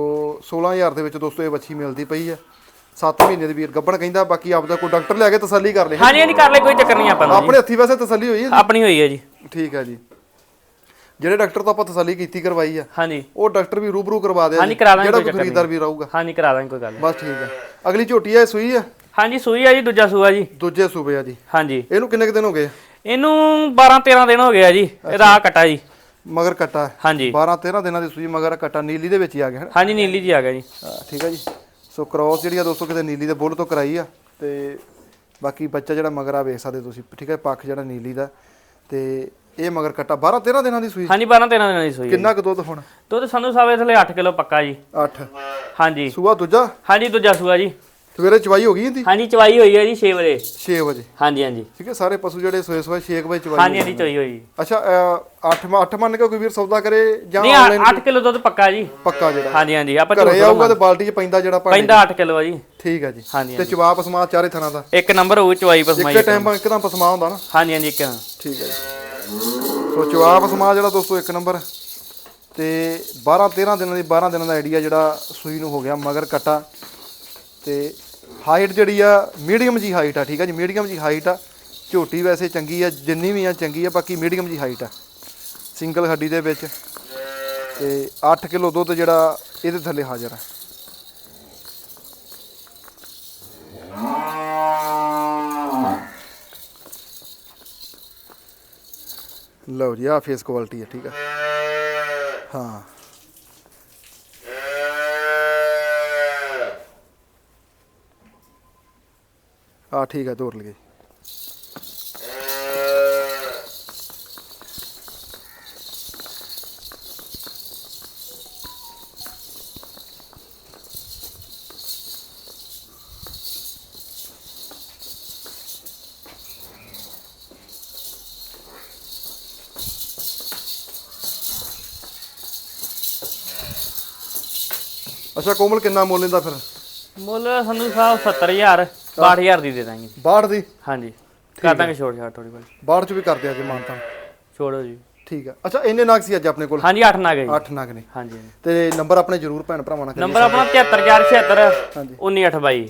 16000 ਦੇ ਵਿੱਚ ਦੋਸਤੋ ਇਹ ਬੱਚੀ ਮਿਲਦੀ ਪਈ ਆ। 7 ਮਹੀਨੇ ਦੀ ਵੀਰ ਗੱਭਣ ਕਹਿੰਦਾ ਬਾਕੀ ਆਪਦਾ ਕੋਈ ਡਾਕਟਰ ਲਿਆ ਕੇ ਤਸੱਲੀ ਕਰ ਲੇ। ਹਾਂਜੀ ਹਾਂਜੀ ਕਰ ਲੈ ਕੋਈ ਚੱਕਰ ਨਹੀਂ ਆਪਾਂ ਨੂੰ ਜੀ। ਆਪਣੇ ਹੱਥੀ ਵੈਸੇ ਤਸੱਲੀ ਹੋਈ ਹੈ ਆਪਣੀ ਹੋਈ ਹੈ ਜੀ। ਜੀ? ਠੀਕ ਹੈ ਜੀ। ਜਿਹੜੇ ਡਾਕਟਰ ਤੋਂ ਆਪਾਂ ਤਸੱਲੀ ਕੀਤੀ ਕਰਵਾਈ ਆ ਹਾਂਜੀ। ਉਹ ਡਾਕਟਰ ਵੀ ਰੂਬਰੂ ਕਰਵਾ ਦੇ ਹਾਂਜੀ, ਕਰਾ ਦਾਂਗੇ, ਜਿਹੜਾ ਕੋਈ ਕੋਈ ਚੱਕਰ ਖਰੀਦਦਾਰ ਵੀ ਰਹੂਗਾ। ਹਾਂਜੀ ਕਰਾ ਦਾਂਗੇ ਕੋਈ ਗੱਲ। ਬਸ ਠੀਕ ਹੈ ਅਗਲੀ ਝੋਟੀ ਹੈ ਸੂਈ ਹੈ ਹਾਂਜੀ ਸੂਈ ਆ ਜੀ ਦੂਜਾ ਸੂਆ ਜੀ। ਦੂਜੇ ਸੂਬੇ ਆ ਜੀ। ਹਾਂਜੀ। ਇਹਨੂੰ ਕਿੰਨੇ ਕੁ ਦਿਨ ਹੋ ਗਏ? ਇਹਨੂੰ 12 13 ਦਿਨ ਹੋ ਗਏ ਆ ਜੀ। ਇਹਦਾ ਆਹ ਕੱਟਾ ਜੀ। ਮਗਰ ਕੱਟਾ। ਹਾਂਜੀ। 12 13 ਦਿਨਾਂ ਦੀ ਸੂਈ ਮਗਰ ਕੱਟਾ। ਨੀਲੀ ਦੇ ਵਿੱਚ ਹੀ ਆ ਗਿਆ ਹੈ ਹਾਂਜੀ ਨੀਲੀ ਜੀ ਆ ਗਿਆ ਜੀ। ਹਾਂ, ਠੀਕ ਹੈ ਜੀ। ਸੋ ਕ੍ਰੋਸ ਜਿਹੜੀ ਆ ਦੋਸਤੋ ਕਿਤੇ ਨੀਲੀ ਦੇ ਬੁੱਲ ਤੋਂ ਕਰਾਈ ਆ ਤੇ ਬਾਕੀ ਬੱਚਾ ਜਿਹੜਾ ਮਗਰ ਆ ਵੇਖ ਸਕਦੇ ਤੁਸੀਂ ਠੀਕ ਹੈ ਪੱਖ ਜਿਹੜਾ ਨੀਲੀ ਦਾ ਤੇ ਇਹ ਮਗਰ ਕੱਟਾ 12 13 ਦਿਨਾਂ ਦੀ ਸੂਈ ਹਾਂਜੀ 12 13 ਦਿਨਾਂ ਦੀ ਸੂਈ ਕਿੰਨਾ ਕੁ ਦੁੱਧ ਹੁਣ? ਦੁੱਧ ਸੰਧੂ ਸਾਹਿਬ ਇਸ ਲਈ 8 ਕਿਲੋ ਪੱਕਾ ਜੀ। 8 ਹਾਂਜੀ। ਸੂਆ ਦੂਜਾ? ਹਾਂਜੀ ਦੂਜਾ ਸੂਆ ਜੀ। ਸਵੇਰੇ ਚਵਾਈ ਹੋ ਗਈ ਇਹਦੀ? ਹਾਂਜੀ ਚਵਾਈ ਹੋਈ ਹੈ ਜੀ 6 ਵਜੇ। 6 ਵਜੇ। ਹਾਂਜੀ ਹਾਂਜੀ। ਠੀਕ ਹੈ ਸਾਰੇ ਪਸ਼ੂ ਜਿਹੜੇ ਸੋਏ ਸੋਏ 6 ਵਜੇ ਚਵਾਈ ਹਾਂਜੀ ਹਾਂਜੀ ਚੋਈ ਹੋਈ। ਅੱਛਾ 8 8 ਮੰਨ ਕੇ ਕੋਈ ਵੀਰ ਸੌਦਾ ਕਰੇ ਜਾਂ ਨਹੀਂ ਆਨਲਾਈਨ 8 ਕਿਲੋ ਦੁੱਧ ਪੱਕਾ ਜੀ। ਪੱਕਾ ਜਿਹੜਾ। ਹਾਂਜੀ ਹਾਂਜੀ ਆਪਾਂ ਘਰੇ ਆਊਗਾ ਤੇ ਬਾਲਟੀ 'ਚ ਪੈਂਦਾ ਜਿਹੜਾ ਭਾਂਡੇ ਪੈਂਦਾ 8 ਕਿਲੋ ਆ ਜੀ। ਠੀਕ ਹੈ ਜੀ। ਹਾਂਜੀ, ਤੇ ਚਵਾਪ ਸਮਾ ਚਾਰੇ ਥਣਾ ਦਾ। ਇੱਕ ਨੰਬਰ ਹੋਊ ਚਵਾਈ ਪਰ ਸਮਾਈ ਇੱਕੇ ਟਾਈਮ ਇੱਕਦਮ ਪਸਮਾ ਹੁੰਦਾ ਨਾ। ਹਾਂਜੀ ਹਾਂਜੀ ਇੱਕ ਠੀਕ ਹੈ ਜੀ। ਸੋ ਚਵਾਪ ਸਮਾ ਜਿਹੜਾ ਦੋਸਤੋ ਇੱਕ ਨੰਬਰ। ਤੇ 12 13 ਦਿਨਾਂ ਦੀ 12 ਦਿਨਾਂ ਦਾ ਆਈਡੀਆ ਜਿਹੜਾ ਸੂਈ ਨੂੰ ਹੋ ਗਿਆ ਮਗਰ ਕਟਾ। ਤੇ ਹਾਈਟ ਜਿਹੜੀ ਆ ਮੀਡੀਅਮ ਜੀ ਹਾਈਟ ਆ, ਠੀਕ ਆ ਜੀ? ਮੀਡੀਅਮ ਜੀ ਹਾਈਟ ਆ। ਝੋਟੀ ਵੈਸੇ ਚੰਗੀ ਆ, ਜਿੰਨੀ ਵੀ ਆ ਚੰਗੀ ਆ, ਬਾਕੀ ਮੀਡੀਅਮ ਜੀ ਹਾਈਟ ਆ। ਸਿੰਗਲ ਹੱਡੀ ਦੇ ਵਿੱਚ। ਤੇ 8 ਕਿਲੋ ਦੁੱਧ ਜਿਹੜਾ, ਇਹਦੇ ਥੱਲੇ ਹਾਜ਼ਰ ਆ। ਲਓ ਜੀ ਆ ਫੇਸ ਕੁਆਲਿਟੀ ਆ, ਠੀਕ ਆ। ਹਾਂ। ਆ ਠੀਕ ਹੈ, ਤੋਰ ਲਈਏ। ਅੱਛਾ, ਕੋਮਲ ਕਿੰਨਾ ਮੁੱਲ ਲੈਂਦਾ ਫਿਰ? ਮੁੱਲ ਸੰਧੂ ਸਾਹਿਬ 70000 62000 ਦੀ ਦੇ ਦਾਂਗੇ 62 ਦੀ? ਹਾਂਜੀ। ਕਰ ਦਾਂਗੇ ਛੋੜ ਛਾੜ ਥੋੜੀ ਬੜੀ 62 ਚ ਵੀ ਕਰਦੇ ਆ ਜੀ ਮਾਨਤਾ ਛੋੜੋ ਜੀ। ਠੀਕ ਆ ਅੱਛਾ ਇੰਨੇ ਨਾਗ ਸੀ ਅੱਜ ਆਪਣੇ ਕੋਲ? ਹਾਂਜੀ 8 ਨਾਗ ਹੈ ਜੀ। 8 ਨਾਗ ਨੇ। ਹਾਂਜੀ ਹਾਂਜੀ। ਤੇ ਨੰਬਰ ਆਪਣੇ ਜਰੂਰ ਭੈਣ ਭਰਾਵਾਂ ਨਾਲ ਨੰਬਰ ਆਪਣਾ 73476 ਹਾਂਜੀ। 19822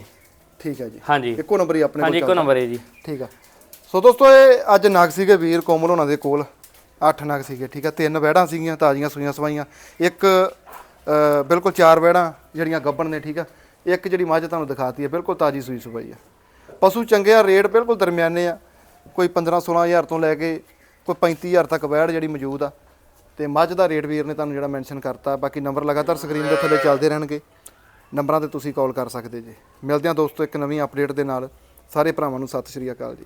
ਠੀਕ ਹੈ ਜੀ। ਹਾਂਜੀ। ਇੱਕੋ ਨੰਬਰ ਹੀ ਆਪਣੇ ਹਾਂਜੀ ਕੋਲ ਇੱਕੋ ਨੰਬਰ ਹੈ ਜੀ। ਠੀਕ ਆ ਸੋ ਦੋਸਤੋ ਇਹ ਅੱਜ ਨਾਗ ਸੀਗੇ ਵੀਰ ਕੋਮਲ ਹੋਣਾ ਦੇ ਕੋਲ। ਅੱਠ ਨਾਗ ਸੀਗੇ ਠੀਕ ਆ ਤਿੰਨ ਵਹਿੜਾਂ ਸੀਗੀਆਂ ਤਾਜ਼ੀਆਂ ਸੂਈਆਂ ਸਵਾਈਆਂ। ਇੱਕ ਬਿਲਕੁਲ ਚਾਰ ਵਹਿੜਾਂ ਜਿਹੜੀਆਂ ਗੱਬਣ ਨੇ ਠੀਕ ਆ ਇੱਕ ਜਿਹੜੀ ਮੱਝ ਤੁਹਾਨੂੰ ਦਿਖਾਤੀ ਹੈ, ਬਿਲਕੁਲ ਤਾਜ਼ੀ ਸੂਈ ਸਵਾਈ ਆ ਪਸ਼ੂ ਚੰਗੇ ਆ, ਰੇਟ ਬਿਲਕੁਲ ਦਰਮਿਆਨੇ ਆ। ਕੋਈ 15 16000 ਤੋਂ ਲੈ ਕੇ ਕੋਈ 35000 ਤੱਕ ਵਹਿੜ ਜਿਹੜੀ ਮੌਜੂਦ ਆ। ਤੇ ਮੱਝ ਦਾ ਰੇਟ ਵੀਰ ਨੇ ਤੁਹਾਨੂੰ ਜਿਹੜਾ ਮੈਂਸ਼ਨ ਕਰਤਾ, ਬਾਕੀ ਨੰਬਰ ਲਗਾਤਾਰ ਸਕਰੀਨ ਦੇ ਥੱਲੇ ਚੱਲਦੇ ਰਹਿਣਗੇ। ਨੰਬਰਾਂ ਤੇ ਤੁਸੀਂ ਕਾਲ ਕਰ ਸਕਦੇ ਜੀ। ਮਿਲਦੇ ਹਾਂ ਦੋਸਤੋ ਇੱਕ ਨਵੀਂ ਅਪਡੇਟ ਦੇ ਨਾਲ। ਸਾਰੇ ਭਰਾਵਾਂ ਨੂੰ ਸਤਿ ਸ਼੍ਰੀ ਅਕਾਲ ਜੀ।